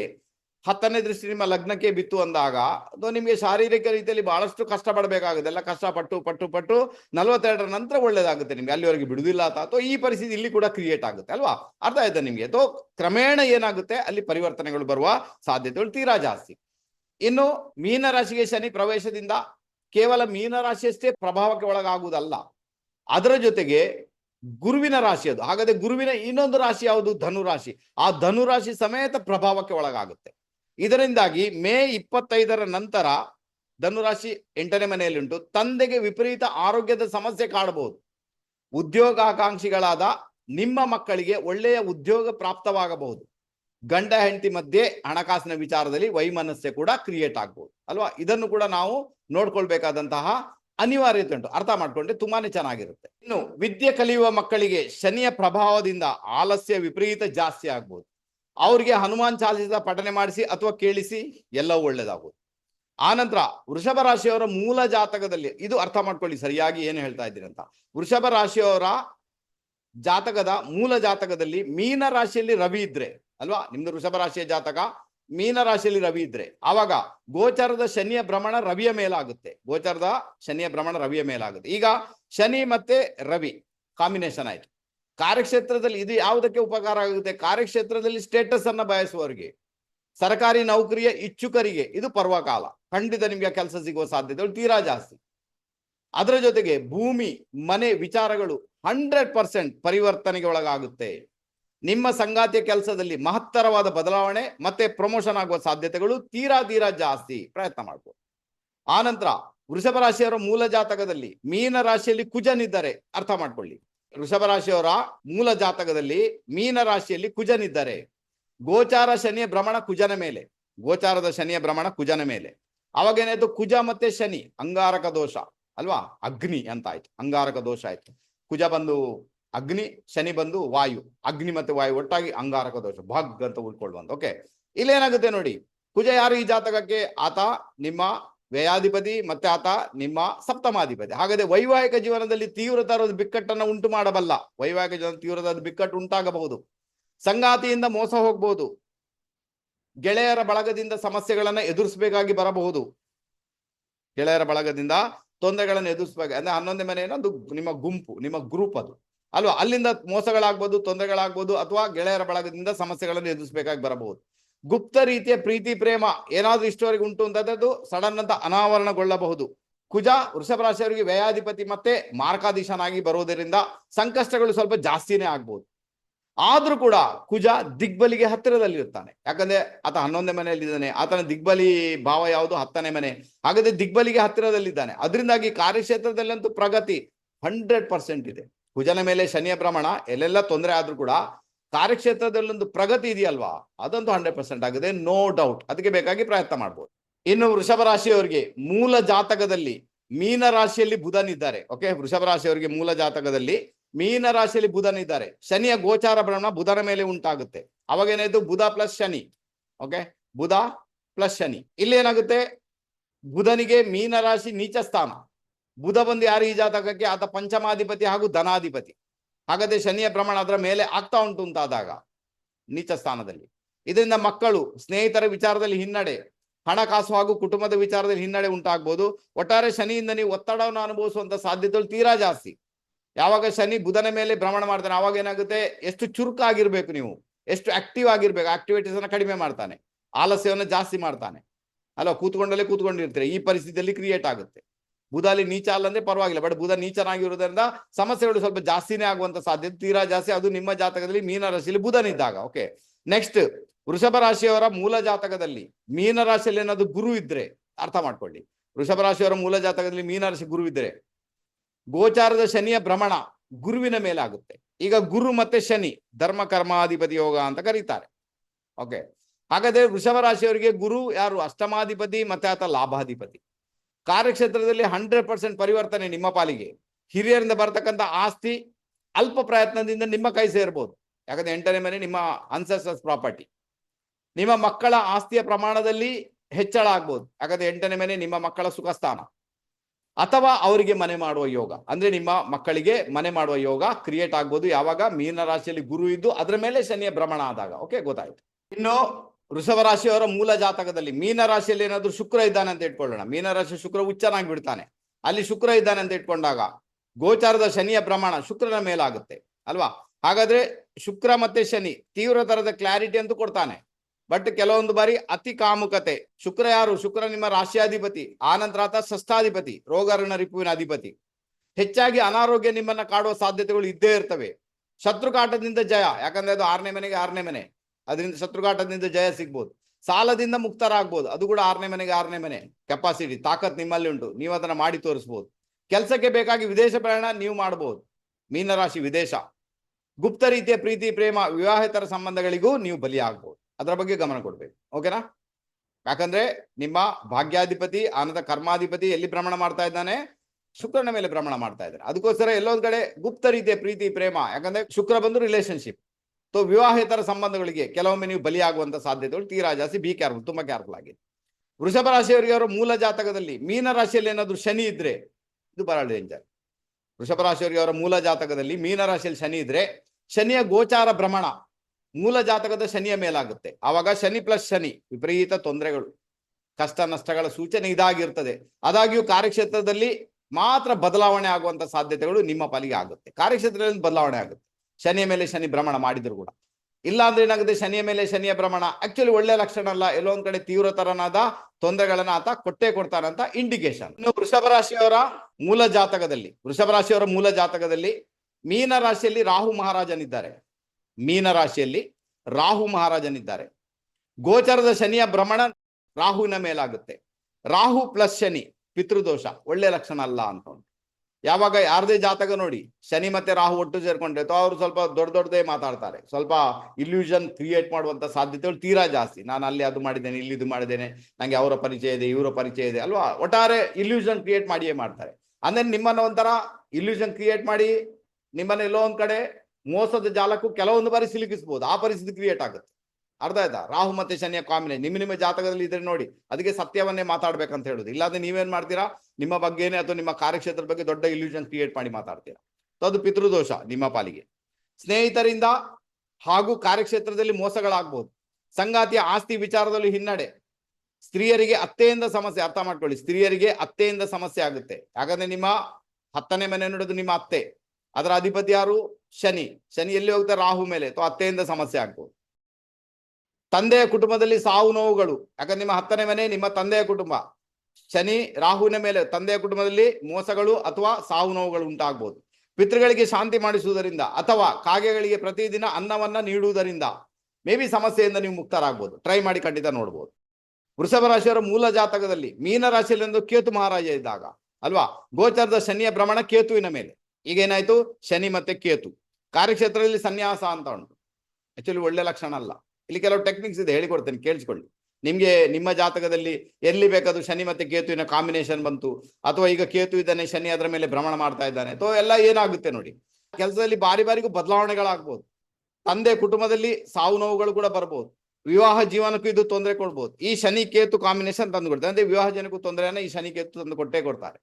ಹತ್ತನೇ ದೃಷ್ಟಿ ನಿಮ್ಮ ಲಗ್ನಕ್ಕೆ ಬಿತ್ತು ಅಂದಾಗ, ಅದು ನಿಮಗೆ ಶಾರೀರಿಕ ರೀತಿಯಲ್ಲಿ ಬಹಳಷ್ಟು ಕಷ್ಟ ಪಡಬೇಕಾಗುತ್ತೆ ಎಲ್ಲ ಕಷ್ಟಪಟ್ಟು, ಪಟ್ಟು ಪಟ್ಟು ನಲವತ್ತೆರಡರ ನಂತರ ಒಳ್ಳೇದಾಗುತ್ತೆ ನಿಮ್ಗೆ. ಅಲ್ಲಿವರೆಗೆ ಬಿಡುವುದಿಲ್ಲ ಅಥವಾ ಈ ಪರಿಸ್ಥಿತಿ ಇಲ್ಲಿ ಕೂಡ ಕ್ರಿಯೇಟ್ ಆಗುತ್ತೆ ಅಲ್ವಾ? ಅರ್ಥ ಆಯ್ತಾ ನಿಮಗೆ? ಅಥವಾ ಕ್ರಮೇಣ ಏನಾಗುತ್ತೆ? ಅಲ್ಲಿ ಪರಿವರ್ತನೆಗಳು ಬರುವ ಸಾಧ್ಯತೆಗಳು ತೀರಾ ಜಾಸ್ತಿ. ಇನ್ನು ಮೀನರಾಶಿಗೆ ಶನಿ ಪ್ರವೇಶದಿಂದ ಕೇವಲ ಮೀನರಾಶಿಯಷ್ಟೇ ಪ್ರಭಾವಕ್ಕೆ ಒಳಗಾಗುವುದಲ್ಲ. ಅದರ ಜೊತೆಗೆ ಗುರುವಿನ ರಾಶಿ ಅದು. ಹಾಗಾದ್ರೆ ಗುರುವಿನ ಇನ್ನೊಂದು ರಾಶಿ ಯಾವುದು? ಧನುರಾಶಿ ಆ ಧನುರಾಶಿ ಸಮೇತ ಪ್ರಭಾವಕ್ಕೆ ಒಳಗಾಗುತ್ತೆ. ಇದರಿಂದಾಗಿ ಮೇ ಇಪ್ಪತ್ತೈದರ ನಂತರ ಧನುರಾಶಿ ಎಂಟನೇ ಮನೆಯಲ್ಲಿ ಉಂಟು ತಂದೆಗೆ ವಿಪರೀತ ಆರೋಗ್ಯದ ಸಮಸ್ಯೆ ಕಾಡಬಹುದು. ಉದ್ಯೋಗಾಕಾಂಕ್ಷಿಗಳಾದ ನಿಮ್ಮ ಮಕ್ಕಳಿಗೆ ಒಳ್ಳೆಯ ಉದ್ಯೋಗ ಪ್ರಾಪ್ತವಾಗಬಹುದು. ಗಂಡ ಹೆಂಡತಿ ಮಧ್ಯೆ ಹಣಕಾಸಿನ ವಿಚಾರದಲ್ಲಿ ವೈಮನಸ್ಸೆ ಕೂಡ ಕ್ರಿಯೇಟ್ ಆಗ್ಬಹುದು ಅಲ್ವಾ? ಇದನ್ನು ಕೂಡ ನಾವು ನೋಡ್ಕೊಳ್ಬೇಕಾದಂತಹ ಅನಿವಾರ್ಯತೆ ಉಂಟು. ಅರ್ಥ ಮಾಡ್ಕೊಂಡ್ರೆ ತುಂಬಾನೇ ಚೆನ್ನಾಗಿರುತ್ತೆ. ಇನ್ನು ವಿದ್ಯೆ ಕಲಿಯುವ ಮಕ್ಕಳಿಗೆ ಶನಿಯ ಪ್ರಭಾವದಿಂದ ಆಲಸ್ಯ ವಿಪರೀತ ಜಾಸ್ತಿ ಆಗ್ಬೋದು. ಅವ್ರಿಗೆ ಹನುಮಾನ್ ಚಾಲಿಸಿದ ಪಠನೆ ಮಾಡಿಸಿ ಅಥವಾ ಕೇಳಿಸಿ ಎಲ್ಲವೂ ಒಳ್ಳೇದಾಗ್ಬೋದು. ಆನಂತರ ವೃಷಭ ರಾಶಿಯವರ ಮೂಲ ಜಾತಕದಲ್ಲಿ, ಇದು ಅರ್ಥ ಮಾಡ್ಕೊಳ್ಳಿ ಸರಿಯಾಗಿ ಏನು ಹೇಳ್ತಾ ಇದ್ದೀನಿ ಅಂತ. ವೃಷಭ ರಾಶಿಯವರ ಜಾತಕದ ಮೂಲ ಜಾತಕದಲ್ಲಿ ಮೀನ ರಾಶಿಯಲ್ಲಿ ರವಿ ಇದ್ರೆ, ಅಲ್ವಾ? ನಿಮ್ದು ವೃಷಭ ರಾಶಿಯ ಜಾತಕ. ಮೀನ ರಾಶಿಯಲ್ಲಿ ರವಿ ಇದ್ರೆ, ಆವಾಗ ಗೋಚರದ ಶನಿಯ ಭ್ರಮಣ ರವಿಯ ಮೇಲಾಗುತ್ತೆ. ಗೋಚರದ ಶನಿಯ ಭ್ರಮಣ ರವಿಯ ಮೇಲಾಗುತ್ತೆ. ಈಗ ಶನಿ ಮತ್ತೆ ರವಿ ಕಾಂಬಿನೇಷನ್ ಆಯ್ತು. ಕಾರ್ಯಕ್ಷೇತ್ರದಲ್ಲಿ ಇದು ಯಾವುದಕ್ಕೆ ಉಪಕಾರ ಆಗುತ್ತೆ? ಕಾರ್ಯಕ್ಷೇತ್ರದಲ್ಲಿ ಸ್ಟೇಟಸ್ ಅನ್ನ ಬಯಸುವವರಿಗೆ, ಸರ್ಕಾರಿ ನೌಕರಿಯ ಇಚ್ಛುಕರಿಗೆ ಇದು ಪರ್ವಕಾಲ. ಖಂಡಿತ ನಿಮ್ಗೆ ಕೆಲಸ ಸಿಗುವ ಸಾಧ್ಯತೆಗಳು ತೀರಾ ಜಾಸ್ತಿ. ಅದರ ಜೊತೆಗೆ ಭೂಮಿ, ಮನೆ ವಿಚಾರಗಳು ಹಂಡ್ರೆಡ್ ಪರ್ಸೆಂಟ್ ಪರಿವರ್ತನೆಗೆ ಒಳಗಾಗುತ್ತೆ. ನಿಮ್ಮ ಸಂಗಾತಿಯ ಕೆಲಸದಲ್ಲಿ ಮಹತ್ತರವಾದ ಬದಲಾವಣೆ ಮತ್ತೆ ಪ್ರಮೋಷನ್ ಆಗುವ ಸಾಧ್ಯತೆಗಳು ತೀರಾ ತೀರಾ ಜಾಸ್ತಿ. ಪ್ರಯತ್ನ ಮಾಡ್ಬೋದು. ಆನಂತರ ವೃಷಭ ರಾಶಿಯವರ ಮೂಲ ಜಾತಕದಲ್ಲಿ ಮೀನ ರಾಶಿಯಲ್ಲಿ ಕುಜನಿದ್ದಾರೆ ಅರ್ಥ ಮಾಡ್ಕೊಳ್ಳಿ. ವೃಷಭ ರಾಶಿಯವರ ಮೂಲ ಜಾತಕದಲ್ಲಿ ಮೀನ ರಾಶಿಯಲ್ಲಿ ಕುಜನಿದ್ದಾರೆ ಗೋಚಾರ ಶನಿಯ ಭ್ರಮಣ ಕುಜನ ಮೇಲೆ. ಗೋಚಾರದ ಶನಿಯ ಭ್ರಮಣ ಕುಜನ ಮೇಲೆ. ಅವಾಗೇನಾಯ್ತು ಕುಜ ಮತ್ತೆ ಶನಿ, ಅಂಗಾರಕ ದೋಷ ಅಲ್ವಾ? ಅಗ್ನಿ ಅಂತ ಆಯ್ತು. ಅಂಗಾರಕ ದೋಷ ಆಯ್ತು. ಕುಜ ಬಂದು ಅಗ್ನಿ, ಶನಿ ಬಂದು ವಾಯು. ಅಗ್ನಿ ಮತ್ತೆ ವಾಯು ಒಟ್ಟಾಗಿ ಅಂಗಾರಕ ದೋಷ ಭಗ್ ಅಂತ ಉಳ್ಕೊಳ್ಬಂದು ಓಕೆ ಇಲ್ಲೇನಾಗುತ್ತೆ ನೋಡಿ? ಕುಜ ಯಾರು ಈ ಜಾತಕಕ್ಕೆ ಆತ ನಿಮ್ಮ ವ್ಯಯಾಧಿಪತಿ ಮತ್ತೆ ಆತ ನಿಮ್ಮ ಸಪ್ತಮಾಧಿಪತಿ. ಹಾಗಾದ್ರೆ ವೈವಾಹಿಕ ಜೀವನದಲ್ಲಿ ತೀವ್ರತರದ ಬಿಕ್ಕಟ್ಟನ್ನ ಉಂಟು ಮಾಡಬಲ್ಲ. ವೈವಾಹಿಕ ಜೀವನ ತೀವ್ರತರದ ಬಿಕ್ಕಟ್ಟು ಉಂಟಾಗಬಹುದು. ಸಂಗಾತಿಯಿಂದ ಮೋಸ ಹೋಗಬಹುದು ಗೆಳೆಯರ ಬಳಗದಿಂದ ಸಮಸ್ಯೆಗಳನ್ನ ಎದುರಿಸಬೇಕಾಗಿ ಬರಬಹುದು. ಗೆಳೆಯರ ಬಳಗದಿಂದ ತೊಂದರೆಗಳನ್ನು ಎದುರಿಸಬೇಕು ಅಂದ್ರೆ ಹನ್ನೊಂದನೇ ಮನೆ ಏನೋ ನಿಮ್ಮ ಗುಂಪು, ನಿಮ್ಮ ಗ್ರೂಪ್ ಅದು. ಅಲ್ವಾ? ಅಲ್ಲಿಂದ ಮೋಸಗಳಾಗ್ಬೋದು, ತೊಂದರೆಗಳಾಗ್ಬೋದು, ಅಥವಾ ಗೆಳೆಯರ ಬಳಗದಿಂದ ಸಮಸ್ಯೆಗಳನ್ನು ಎದುರಿಸಬೇಕಾಗಿ ಬರಬಹುದು. ಗುಪ್ತ ರೀತಿಯ ಪ್ರೀತಿ, ಪ್ರೇಮ ಏನಾದ್ರೂ ಇಷ್ಟವರೆಗೆ ಉಂಟು ಅಂತದ್ದು ಸಡನ್ ಅಂತ ಅನಾವರಣಗೊಳ್ಳಬಹುದು. ಕುಜ, ವೃಷಭ ರಾಶಿಯವರಿಗೆ ವ್ಯಯಾಧಿಪತಿ ಮತ್ತೆ ಮಾರ್ಕಾಧೀಶನಾಗಿ ಬರುವುದರಿಂದ ಸಂಕಷ್ಟಗಳು ಸ್ವಲ್ಪ ಜಾಸ್ತಿನೇ ಆಗ್ಬೋದು. ಆದ್ರೂ ಕೂಡ ಕುಜ ದಿಗ್ಬಲಿಗೆ ಹತ್ತಿರದಲ್ಲಿ ಇರ್ತಾನೆ ಯಾಕಂದ್ರೆ ಆತ ಹನ್ನೊಂದನೇ ಮನೆಯಲ್ಲಿದ್ದಾನೆ. ಆತನ ದಿಗ್ಬಲಿ ಭಾವ ಯಾವುದು? ಹತ್ತನೇ ಮನೆ. ಹಾಗಾದ್ರೆ ದಿಗ್ಬಲಿಗೆ ಹತ್ತಿರದಲ್ಲಿದ್ದಾನೆ. ಅದರಿಂದಾಗಿ ಕಾರ್ಯಕ್ಷೇತ್ರದಲ್ಲಂತೂ ಪ್ರಗತಿ ಹಂಡ್ರೆಡ್ ಪರ್ಸೆಂಟ್ ಇದೆ. ಕುಜನ ಮೇಲೆ ಶನಿಯ ಪ್ರಮಾಣ ಎಲ್ಲೆಲ್ಲ ತೊಂದರೆ ಆದ್ರೂ ಕೂಡ ಕಾರ್ಯಕ್ಷೇತ್ರದಲ್ಲೊಂದು ಪ್ರಗತಿ ಇದೆಯಲ್ವಾ? ಅದಂತೂ ಹಂಡ್ರೆಡ್ ಪರ್ಸೆಂಟ್ ಆಗಿದೆ ನೋ ಡೌಟ್ ಅದಕ್ಕೆ ಬೇಕಾಗಿ ಪ್ರಯತ್ನ ಮಾಡ್ಬೋದು. ಇನ್ನು ವೃಷಭ ರಾಶಿಯವರಿಗೆ ಮೂಲ ಜಾತಕದಲ್ಲಿ ಮೀನ ರಾಶಿಯಲ್ಲಿ ಬುಧನಿದ್ದಾರೆ ಓಕೆ ವೃಷಭ ರಾಶಿಯವರಿಗೆ ಮೂಲ ಜಾತಕದಲ್ಲಿ ಮೀನ ರಾಶಿಯಲ್ಲಿ ಬುಧನಿದ್ದಾರೆ ಶನಿಯ ಗೋಚಾರ ಭ್ರಮಣ ಬುಧನ ಮೇಲೆ ಉಂಟಾಗುತ್ತೆ. ಅವಾಗ ಏನಾಯ್ತು? ಬುಧ ಪ್ಲಸ್ ಶನಿ. ಓಕೆ ಬುಧ ಪ್ಲಸ್ ಶನಿ. ಇಲ್ಲಿ ಏನಾಗುತ್ತೆ? ಬುಧನಿಗೆ ಮೀನ ರಾಶಿ ನೀಚ ಸ್ಥಾನ ಬುಧ ಬಂದು ಯಾರು ಈ ಜಾತಕಕ್ಕೆ? ಆತ ಪಂಚಮಾಧಿಪತಿ ಹಾಗೂ ಧನಾಧಿಪತಿ. ಹಾಗಾದ್ರೆ ಶನಿಯ ಪ್ರಮಾಣ ಅದರ ಮೇಲೆ ಆಗ್ತಾ ಉಂಟು ಅಂತಾದಾಗ ನೀಚ ಸ್ಥಾನದಲ್ಲಿ. ಇದರಿಂದ ಮಕ್ಕಳು, ಸ್ನೇಹಿತರ ವಿಚಾರದಲ್ಲಿ ಹಿನ್ನಡೆ, ಹಣಕಾಸು ಹಾಗೂ ಕುಟುಂಬದ ವಿಚಾರದಲ್ಲಿ ಹಿನ್ನಡೆ ಉಂಟಾಗ್ಬೋದು. ಒಟ್ಟಾರೆ ಶನಿಯಿಂದ ನೀವು ಒತ್ತಡವನ್ನು ಅನುಭವಿಸುವಂತ ಸಾಧ್ಯತೆಗಳು ತೀರಾ ಜಾಸ್ತಿ. ಯಾವಾಗ ಶನಿ ಬುಧನ ಮೇಲೆ ಭ್ರಮಣ ಮಾಡ್ತಾನೆ ಅವಾಗ ಏನಾಗುತ್ತೆ? ಎಷ್ಟು ಚುರುಕಾಗಿರ್ಬೇಕು ನೀವು. ಎಷ್ಟು ಆಕ್ಟಿವ್ ಆಗಿರ್ಬೇಕು. ಆಕ್ಟಿವಿಟೀಸ್ ಅನ್ನ ಕಡಿಮೆ ಮಾಡ್ತಾನೆ. ಆಲಸ್ಯವನ್ನು ಜಾಸ್ತಿ ಮಾಡ್ತಾನೆ. ಅಲ್ವಾ? ಕೂತ್ಕೊಂಡಲ್ಲೇ ಕೂತ್ಕೊಂಡಿರ್ತೀರಿ. ಈ ಪರಿಸ್ಥಿತಿಯಲ್ಲಿ ಕ್ರಿಯೇಟ್ ಆಗುತ್ತೆ. ಅಲ್ಲಿ ನೀಚ ಅಲ್ಲ ಅಂದ್ರೆ ಪರವಾಗಿಲ್ಲ ಬಟ್ ಬುಧ ನೀಚನಾಗಿರುವುದರಿಂದ ಸಮಸ್ಯೆಗಳು ಸ್ವಲ್ಪ ಜಾಸ್ತಿನೇ ಆಗುವಂತ ಸಾಧ್ಯತೆ, ತೀರಾ ಜಾಸ್ತಿ. ಅದು ನಿಮ್ಮ ಜಾತಕದಲ್ಲಿ ಮೀನ ರಾಶಿಯಲ್ಲಿ ಬುಧನಿದ್ದಾಗ ಓಕೆ ನೆಕ್ಸ್ಟ್ ವೃಷಭ ರಾಶಿಯವರ ಮೂಲ ಜಾತಕದಲ್ಲಿ ಮೀನ ರಾಶಿಯಲ್ಲಿ ಏನಾದ್ರು ಗುರು ಇದ್ರೆ ಅರ್ಥ ಮಾಡ್ಕೊಳ್ಳಿ. ವೃಷಭ ರಾಶಿಯವರ ಮೂಲ ಜಾತಕದಲ್ಲಿ ಮೀನ ರಾಶಿ ಗುರು ಇದ್ರೆ ಗೋಚಾರದ ಶನಿಯ ಭ್ರಮಣ ಗುರುವಿನ ಮೇಲೆ ಆಗುತ್ತೆ. ಈಗ ಗುರು ಮತ್ತೆ ಶನಿ, ಧರ್ಮ, ಕರ್ಮಾಧಿಪತಿ, ಯೋಗ ಅಂತ ಕರೀತಾರೆ. ಓಕೆ ಹಾಗಾದ್ರೆ ವೃಷಭ ರಾಶಿಯವರಿಗೆ ಗುರು ಯಾರು? ಅಷ್ಟಮಾಧಿಪತಿ ಮತ್ತೆ ಆತ ಲಾಭಾಧಿಪತಿ. ಕಾರ್ಯಕ್ಷೇತ್ರದಲ್ಲಿ ಹಂಡ್ರೆಡ್ ಪರ್ಸೆಂಟ್ ಪರಿವರ್ತನೆ ನಿಮ್ಮ ಪಾಲಿಗೆ. ಹಿರಿಯರಿಂದ ಬರ್ತಕ್ಕಂಥ ಆಸ್ತಿ ಅಲ್ಪ ಪ್ರಯತ್ನದಿಂದ ನಿಮ್ಮ ಕೈ ಸೇರ್ಬೋದು. ಯಾಕಂದ್ರೆ ಎಂಟನೇ ಮನೆ ನಿಮ್ಮ ಅನ್ಸೆಸ್ಟರ್ಸ್ ಪ್ರಾಪರ್ಟಿ ನಿಮ್ಮ ಮಕ್ಕಳ ಆಸ್ತಿಯ ಪ್ರಮಾಣದಲ್ಲಿ ಹೆಚ್ಚಳ ಆಗ್ಬೋದು. ಯಾಕಂದ್ರೆ ಎಂಟನೇ ಮನೆ ನಿಮ್ಮ ಮಕ್ಕಳ ಸುಖ ಸ್ಥಾನ ಅಥವಾ ಅವರಿಗೆ ಮನೆ ಮಾಡುವ ಯೋಗ. ಅಂದ್ರೆ ನಿಮ್ಮ ಮಕ್ಕಳಿಗೆ ಮನೆ ಮಾಡುವ ಯೋಗ ಕ್ರಿಯೇಟ್ ಆಗ್ಬೋದು. ಯಾವಾಗ? ಮೀನ ರಾಶಿಯಲ್ಲಿ ಗುರು ಇದ್ದು ಅದರ ಮೇಲೆ ಶನಿಯ ಭ್ರಮಣ ಆದಾಗ. ಓಕೆ ಗೊತ್ತಾಯ್ತು. ಇನ್ನು ವೃಷಭ ರಾಶಿಯವರ ಮೂಲ ಜಾತಕದಲ್ಲಿ ಮೀನ ರಾಶಿಯಲ್ಲಿ ಏನಾದ್ರು ಶುಕ್ರ ಇದ್ದಾನೆ ಅಂತ ಇಟ್ಕೊಳ್ಳೋಣ. ಮೀನ ರಾಶಿ ಶುಕ್ರ ಉಚ್ಚನಾಗಿ ಬಿಡ್ತಾನೆ ಅಲ್ಲಿ ಶುಕ್ರ ಇದ್ದಾನೆ ಅಂತ ಇಟ್ಕೊಂಡಾಗ ಗೋಚಾರದ ಶನಿಯ ಪ್ರಮಾಣ ಶುಕ್ರನ ಮೇಲಾಗುತ್ತೆ, ಅಲ್ವಾ? ಹಾಗಾದ್ರೆ ಶುಕ್ರ ಮತ್ತೆ ಶನಿ ತೀವ್ರ ತರದ ಕ್ಲಾರಿಟಿ ಅಂತೂ ಕೊಡ್ತಾನೆ. ಬಟ್ ಕೆಲವೊಂದು ಬಾರಿ ಅತಿ ಕಾಮುಕತೆ, ಶುಕ್ರ ಯಾರು? ಶುಕ್ರ ನಿಮ್ಮ ರಾಶಿಯಾಧಿಪತಿ ಆನಂತರ ಆತ ಸಸ್ತಾಧಿಪತಿ ರೋಗರಣ ರಿಪುವಿನ ಅಧಿಪತಿ. ಹೆಚ್ಚಾಗಿ ಅನಾರೋಗ್ಯ ನಿಮ್ಮನ್ನ ಕಾಡುವ ಸಾಧ್ಯತೆಗಳು ಇದ್ದೇ ಇರ್ತವೆ. ಶತ್ರುಕಾಟದಿಂದ ಜಯ, ಯಾಕಂದ್ರೆ ಅದು ಆರನೇ ಮನೆಗೆ ಆರನೇ ಮನೆ. ಅದರಿಂದ ಶತ್ರುಘಾಟದಿಂದ ಜಯ ಸಿಗ್ಬೋದು. ಸಾಲದಿಂದ ಮುಕ್ತರಾಗ್ಬೋದು. ಅದು ಕೂಡ ಆರನೇ ಮನೆಗೆ ಆರನೇ ಮನೆ. ಕೆಪಾಸಿಟಿ ತಾಕತ್ ನಿಮ್ಮಲ್ಲಿ ಉಂಟು. ನೀವು ಅದನ್ನ ಮಾಡಿ ತೋರಿಸ್ಬೋದು. ಕೆಲಸಕ್ಕೆ ಬೇಕಾಗಿ ವಿದೇಶ ಪ್ರಯಾಣ ನೀವು ಮಾಡಬಹುದು ಮೀನರಾಶಿ ವಿದೇಶ. ಗುಪ್ತ ರೀತಿಯ ಪ್ರೀತಿ, ಪ್ರೇಮ, ವಿವಾಹೇತರ ಸಂಬಂಧಗಳಿಗೂ ನೀವು ಬಲಿಯಾಗ್ಬೋದು. ಅದರ ಬಗ್ಗೆ ಗಮನ ಕೊಡ್ಬೇಕು. ಓಕೆನಾ ಯಾಕಂದ್ರೆ ನಿಮ್ಮ ಭಾಗ್ಯಾಧಿಪತಿ ಆನಂದ ಕರ್ಮಾಧಿಪತಿ ಎಲ್ಲಿ ಭ್ರಮಣ ಮಾಡ್ತಾ ಇದ್ದಾನೆ? ಶುಕ್ರನ ಮೇಲೆ ಭ್ರಮಣ ಮಾಡ್ತಾ ಇದ್ದಾರೆ. ಅದಕ್ಕೋಸ್ಕರ ಎಲ್ಲೊಂದ್ ಕಡೆ ಗುಪ್ತ ರೀತಿಯ ಪ್ರೀತಿ, ಪ್ರೇಮ. ಯಾಕಂದ್ರೆ ಶುಕ್ರ ಬಂದು ರಿಲೇಶನ್ಶಿಪ್ ಸೊ ವಿವಾಹೇತರ ಸಂಬಂಧಗಳಿಗೆ ಕೆಲವೊಮ್ಮೆ ನೀವು ಬಲಿಯಾಗುವಂತ ಸಾಧ್ಯತೆಗಳು ತೀರಾ ಜಾಸ್ತಿ ಬಿ ಕೇರ್ಫುಲ್ ತುಂಬಾ ಕೇರ್ಫುಲ್ ಆಗಿ. ವೃಷಭ ರಾಶಿಯವರಿಗೆ ಅವರ ಮೂಲ ಜಾತಕದಲ್ಲಿ ಮೀನ ರಾಶಿಯಲ್ಲಿ ಏನಾದ್ರು ಶನಿ ಇದ್ರೆ ಇದು ಬಹಳ ಡೇಂಜರ್ ವೃಷಭ ರಾಶಿಯವರಿಗೆ ಅವರ ಮೂಲ ಜಾತಕದಲ್ಲಿ ಮೀನ ರಾಶಿಯಲ್ಲಿ ಶನಿ ಇದ್ರೆ ಶನಿಯ ಗೋಚಾರ ಭ್ರಮಣ ಮೂಲ ಜಾತಕದ ಶನಿಯ ಮೇಲಾಗುತ್ತೆ. ಆವಾಗ ಶನಿ ಪ್ಲಸ್ ಶನಿ ವಿಪರೀತ ತೊಂದರೆಗಳು, ಕಷ್ಟ ನಷ್ಟಗಳ ಸೂಚನೆ ಇದಾಗಿರ್ತದೆ. ಆದಾಗ್ಯೂ ಕಾರ್ಯಕ್ಷೇತ್ರದಲ್ಲಿ ಮಾತ್ರ ಬದಲಾವಣೆ ಆಗುವಂತ ಸಾಧ್ಯತೆಗಳು ನಿಮ್ಮ ಪಾಲಿಗೆ ಆಗುತ್ತೆ. ಕಾರ್ಯಕ್ಷೇತ್ರದಲ್ಲಿ ಬದಲಾವಣೆ ಆಗುತ್ತೆ. ಶನಿಯ ಮೇಲೆ ಶನಿ ಭ್ರಮಣ ಮಾಡಿದ್ರು ಕೂಡ. ಇಲ್ಲ ಅಂದ್ರೆ ಏನಾಗುತ್ತೆ? ಶನಿಯ ಮೇಲೆ ಶನಿಯ ಭ್ರಮಣ. ಆಕ್ಚುಲಿ ಒಳ್ಳೆ ಲಕ್ಷಣ ಅಲ್ಲ. ಎಲ್ಲೋ ಒಂದ್ ಕಡೆ ತೀವ್ರತರನಾದ ತೊಂದರೆಗಳನ್ನ ಆತ ಕೊಟ್ಟೆ ಕೊಡ್ತಾರಂತ ಇಂಡಿಕೇಶನ್ ಇನ್ನು ವೃಷಭ ರಾಶಿಯವರ ಮೂಲ ಜಾತಕದಲ್ಲಿ, ವೃಷಭ ರಾಶಿಯವರ ಮೂಲ ಜಾತಕದಲ್ಲಿ ಮೀನ ರಾಶಿಯಲ್ಲಿ ರಾಹು ಮಹಾರಾಜನಿದ್ದಾರೆ. ಮೀನ ರಾಶಿಯಲ್ಲಿ ರಾಹು ಮಹಾರಾಜನಿದ್ದಾರೆ. ಗೋಚರದ ಶನಿಯ ಭ್ರಮಣ ರಾಹುವಿನ ಮೇಲಾಗುತ್ತೆ. ರಾಹು ಪ್ಲಸ್ ಶನಿ, ಪಿತೃದೋಷ, ಒಳ್ಳೆ ಲಕ್ಷಣ ಅಲ್ಲ ಅಂತ ಯಾವಾಗ ಯಾರದೇ ಜಾತಕ ನೋಡಿ, ಶನಿ ಮತ್ತೆ ರಾಹು ಒಟ್ಟು ಸೇರ್ಕೊಂಡ್ರೆ ಅಥವಾ ಅವರು ಸ್ವಲ್ಪ ದೊಡ್ಡ ದೊಡ್ಡದೇ ಮಾತಾಡ್ತಾರೆ. ಸ್ವಲ್ಪ ಇಲ್ಯೂಷನ್ ಕ್ರಿಯೇಟ್ ಮಾಡುವಂತ ಸಾಧ್ಯತೆಗಳು ತೀರಾ ಜಾಸ್ತಿ. ನಾನು ಅಲ್ಲಿ ಅದು ಮಾಡಿದ್ದೇನೆ, ಇಲ್ಲಿ ಇದು ಮಾಡಿದ್ದೇನೆ, ನಂಗೆ ಅವರ ಪರಿಚಯ ಇದೆ, ಇವರ ಪರಿಚಯ ಇದೆ ಅಲ್ವಾ? ಒಟ್ಟಾರೆ ಇಲ್ಯೂಷನ್ ಕ್ರಿಯೇಟ್ ಮಾಡಿಯೇ ಮಾಡ್ತಾರೆ. ಅಂದ್ರೆ ನಿಮ್ಮನ್ನ ಒಂಥರ ಇಲ್ಯೂಷನ್ ಕ್ರಿಯೇಟ್ ಮಾಡಿ, ನಿಮ್ಮನ್ನ ಎಲ್ಲೋ ಒಂದ್ ಕಡೆ ಮೋಸದ ಜಾಲಕ್ಕೂ ಕೆಲವೊಂದು ಬಾರಿ ಸಿಲುಕಿಸಬಹುದು ಆ ಪರಿಸ್ಥಿತಿ ಕ್ರಿಯೇಟ್ ಆಗುತ್ತೆ. ಅರ್ಥ ಆಯ್ತಾ? ರಾಹು ಮತ್ತೆ ಶನಿಯ ಕಾಂಬಿನೇಷನ್ ನಿಮ್ಮ ನಿಮ್ಮ ಜಾತಕದಲ್ಲಿ ಇದ್ರೆ ನೋಡಿ, ಅದಕ್ಕೆ ಸತ್ಯವನ್ನೇ ಮಾತಾಡ್ಬೇಕಂತ ಹೇಳುದು. ಇಲ್ಲಾಂದ್ರೆ ನೀವೇನ್ ಮಾಡ್ತೀರಾ? ನಿಮ್ಮ ಬಗ್ಗೆನೇ ಅಥವಾ ನಿಮ್ಮ ಕಾರ್ಯಕ್ಷೇತ್ರದ ಬಗ್ಗೆ ದೊಡ್ಡ ಇಲ್ಯೂಷನ್ ಕ್ರಿಯೇಟ್ ಮಾಡಿ ಮಾತಾಡ್ತೀರಾ. ಸೊ ಅದು ಪಿತೃದೋಷ ನಿಮ್ಮ ಪಾಲಿಗೆ. ಸ್ನೇಹಿತರಿಂದ ಹಾಗೂ ಕಾರ್ಯಕ್ಷೇತ್ರದಲ್ಲಿ ಮೋಸಗಳಾಗ್ಬೋದು. ಸಂಗಾತಿಯ ಆಸ್ತಿ ವಿಚಾರದಲ್ಲಿ ಹಿನ್ನಡೆ. ಸ್ತ್ರೀಯರಿಗೆ ಅತ್ತೆಯಿಂದ ಸಮಸ್ಯೆ, ಅರ್ಥ ಮಾಡ್ಕೊಳ್ಳಿ. ಸ್ತ್ರೀಯರಿಗೆ ಅತ್ತೆಯಿಂದ ಸಮಸ್ಯೆ ಆಗುತ್ತೆ. ಯಾಕಂದ್ರೆ ನಿಮ್ಮ ಹತ್ತನೇ ಮನೆ ನೋಡೋದು ನಿಮ್ಮ ಅತ್ತೆ. ಅದರ ಅಧಿಪತಿ ಯಾರು? ಶನಿ. ಶನಿ ಎಲ್ಲಿ ಹೋಗ್ತಾರೆ ರಾಹು ಮೇಲೆ. ಅಥವಾ ಅತ್ತೆಯಿಂದ ಸಮಸ್ಯೆ ಆಗ್ಬೋದು. ತಂದೆಯ ಕುಟುಂಬದಲ್ಲಿ ಸಾವು ನೋವುಗಳು. ಯಾಕಂದ್ರೆ ನಿಮ್ಮ ಹತ್ತನೇ ಮನೆ, ನಿಮ್ಮ ತಂದೆಯ ಕುಟುಂಬ. ಶನಿ ರಾಹುವಿನ ಮೇಲೆ, ತಂದೆಯ ಕುಟುಂಬದಲ್ಲಿ ಮೋಸಗಳು ಅಥವಾ ಸಾವು ನೋವುಗಳು ಉಂಟಾಗಬಹುದು ಪಿತೃಗಳಿಗೆ ಶಾಂತಿ ಮಾಡಿಸುವುದರಿಂದ ಅಥವಾ ಕಾಗೆಗಳಿಗೆ ಪ್ರತಿದಿನ ಅನ್ನವನ್ನ ನೀಡುವುದರಿಂದ ಮೇ ಬಿ ಸಮಸ್ಯೆಯಿಂದ ನೀವು ಮುಕ್ತರಾಗ್ಬೋದು. ಟ್ರೈ ಮಾಡಿ ಖಂಡಿತ ನೋಡ್ಬೋದು. ವೃಷಭ ರಾಶಿಯವರ ಮೂಲ ಜಾತಕದಲ್ಲಿ ಮೀನ ರಾಶಿಯಲ್ಲಿಂದು ಕೇತು ಮಹಾರಾಜ ಇದ್ದಾಗ, ಅಲ್ವಾ? ಗೋಚರದ ಶನಿಯ ಭ್ರಮಣ ಕೇತುವಿನ ಮೇಲೆ. ಈಗ ಏನಾಯ್ತು ಶನಿ ಮತ್ತೆ ಕೇತು. ಕಾರ್ಯಕ್ಷೇತ್ರದಲ್ಲಿ ಸನ್ಯಾಸ ಅಂತ ಉಂಟು. ಆಕ್ಚುಲಿ ಒಳ್ಳೆ ಲಕ್ಷಣ ಅಲ್ಲ. ಇಲ್ಲಿ ಕೆಲವು ಟೆಕ್ನಿಕ್ಸ್ ಇದೆ, ಹೇಳಿಕೊಡ್ತೇನೆ, ಕೇಳಿಸ್ಕೊಳ್ಳಿ. ನಿಮಗೆ ನಿಮ್ಮ ಜಾತಕದಲ್ಲಿ ಎಲ್ಲಿ ಬೇಕಾದ್ರೂ ಶನಿ ಮತ್ತೆ ಕೇತುವಿನ ಕಾಂಬಿನೇಷನ್ ಬಂತು, ಅಥವಾ ಈಗ ಕೇತು ಇದ್ದಾನೆ, ಶನಿ ಅದರ ಮೇಲೆ ಭ್ರಮಣ ಮಾಡ್ತಾ ಇದ್ದಾನೆ, ಅಥವಾ ಎಲ್ಲ ಏನಾಗುತ್ತೆ ನೋಡಿ. ಕೆಲಸದಲ್ಲಿ ಬಾರಿ ಬಾರಿಗೂ ಬದಲಾವಣೆಗಳಾಗ್ಬೋದು. ತಂದೆ ಕುಟುಂಬದಲ್ಲಿ ಸಾವು ನೋವುಗಳು ಕೂಡ ಬರ್ಬೋದು. ವಿವಾಹ ಜೀವನಕ್ಕೂ ಇದು ತೊಂದರೆ ಕೊಡ್ಬೋದು. ಈ ಶನಿ ಕೇತು ಕಾಂಬಿನೇಷನ್ ತಂದು ಕೊಡ್ತಾರೆ. ಅಂದ್ರೆ ವಿವಾಹ ಜನಕ್ಕೂ ತೊಂದರೆಯನ್ನ ಈ ಶನಿ ಕೇತು ತಂದು ಕೊಟ್ಟೇ ಕೊಡ್ತಾರೆ.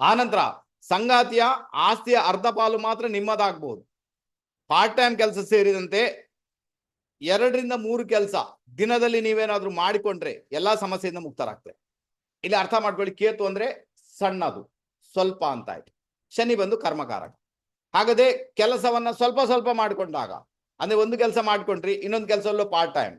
ಆನಂತರ ಸಂಗಾತಿಯ ಆಸ್ತಿಯ ಅರ್ಧ ಪಾಲು ಮಾತ್ರ ನಿಮ್ಮದಾಗ್ಬೋದು. ಪಾರ್ಟ್ ಟೈಮ್ ಕೆಲಸ ಸೇರಿದಂತೆ ಎರಡರಿಂದ ಮೂರು ಕೆಲಸ ದಿನದಲ್ಲಿ ನೀವೇನಾದ್ರೂ ಮಾಡಿಕೊಂಡ್ರೆ ಎಲ್ಲಾ ಸಮಸ್ಯೆಯಿಂದ ಮುಕ್ತರಾಗ್ತದೆ ಇಲ್ಲಿ ಅರ್ಥ ಮಾಡ್ಕೊಳ್ಳಿ, ಕೇತು ಅಂದ್ರೆ ಸಣ್ಣದು, ಸ್ವಲ್ಪ ಅಂತ ಆಯ್ತು ಶನಿ ಬಂದು ಕರ್ಮಕಾರಕ. ಹಾಗಾದ್ರೆ ಕೆಲಸವನ್ನ ಸ್ವಲ್ಪ ಸ್ವಲ್ಪ ಮಾಡಿಕೊಂಡಾಗ, ಅಂದ್ರೆ ಒಂದು ಕೆಲಸ ಮಾಡ್ಕೊಂಡ್ರಿ, ಇನ್ನೊಂದು ಕೆಲಸಲ್ಲೂ ಪಾರ್ಟ್ ಟೈಮ್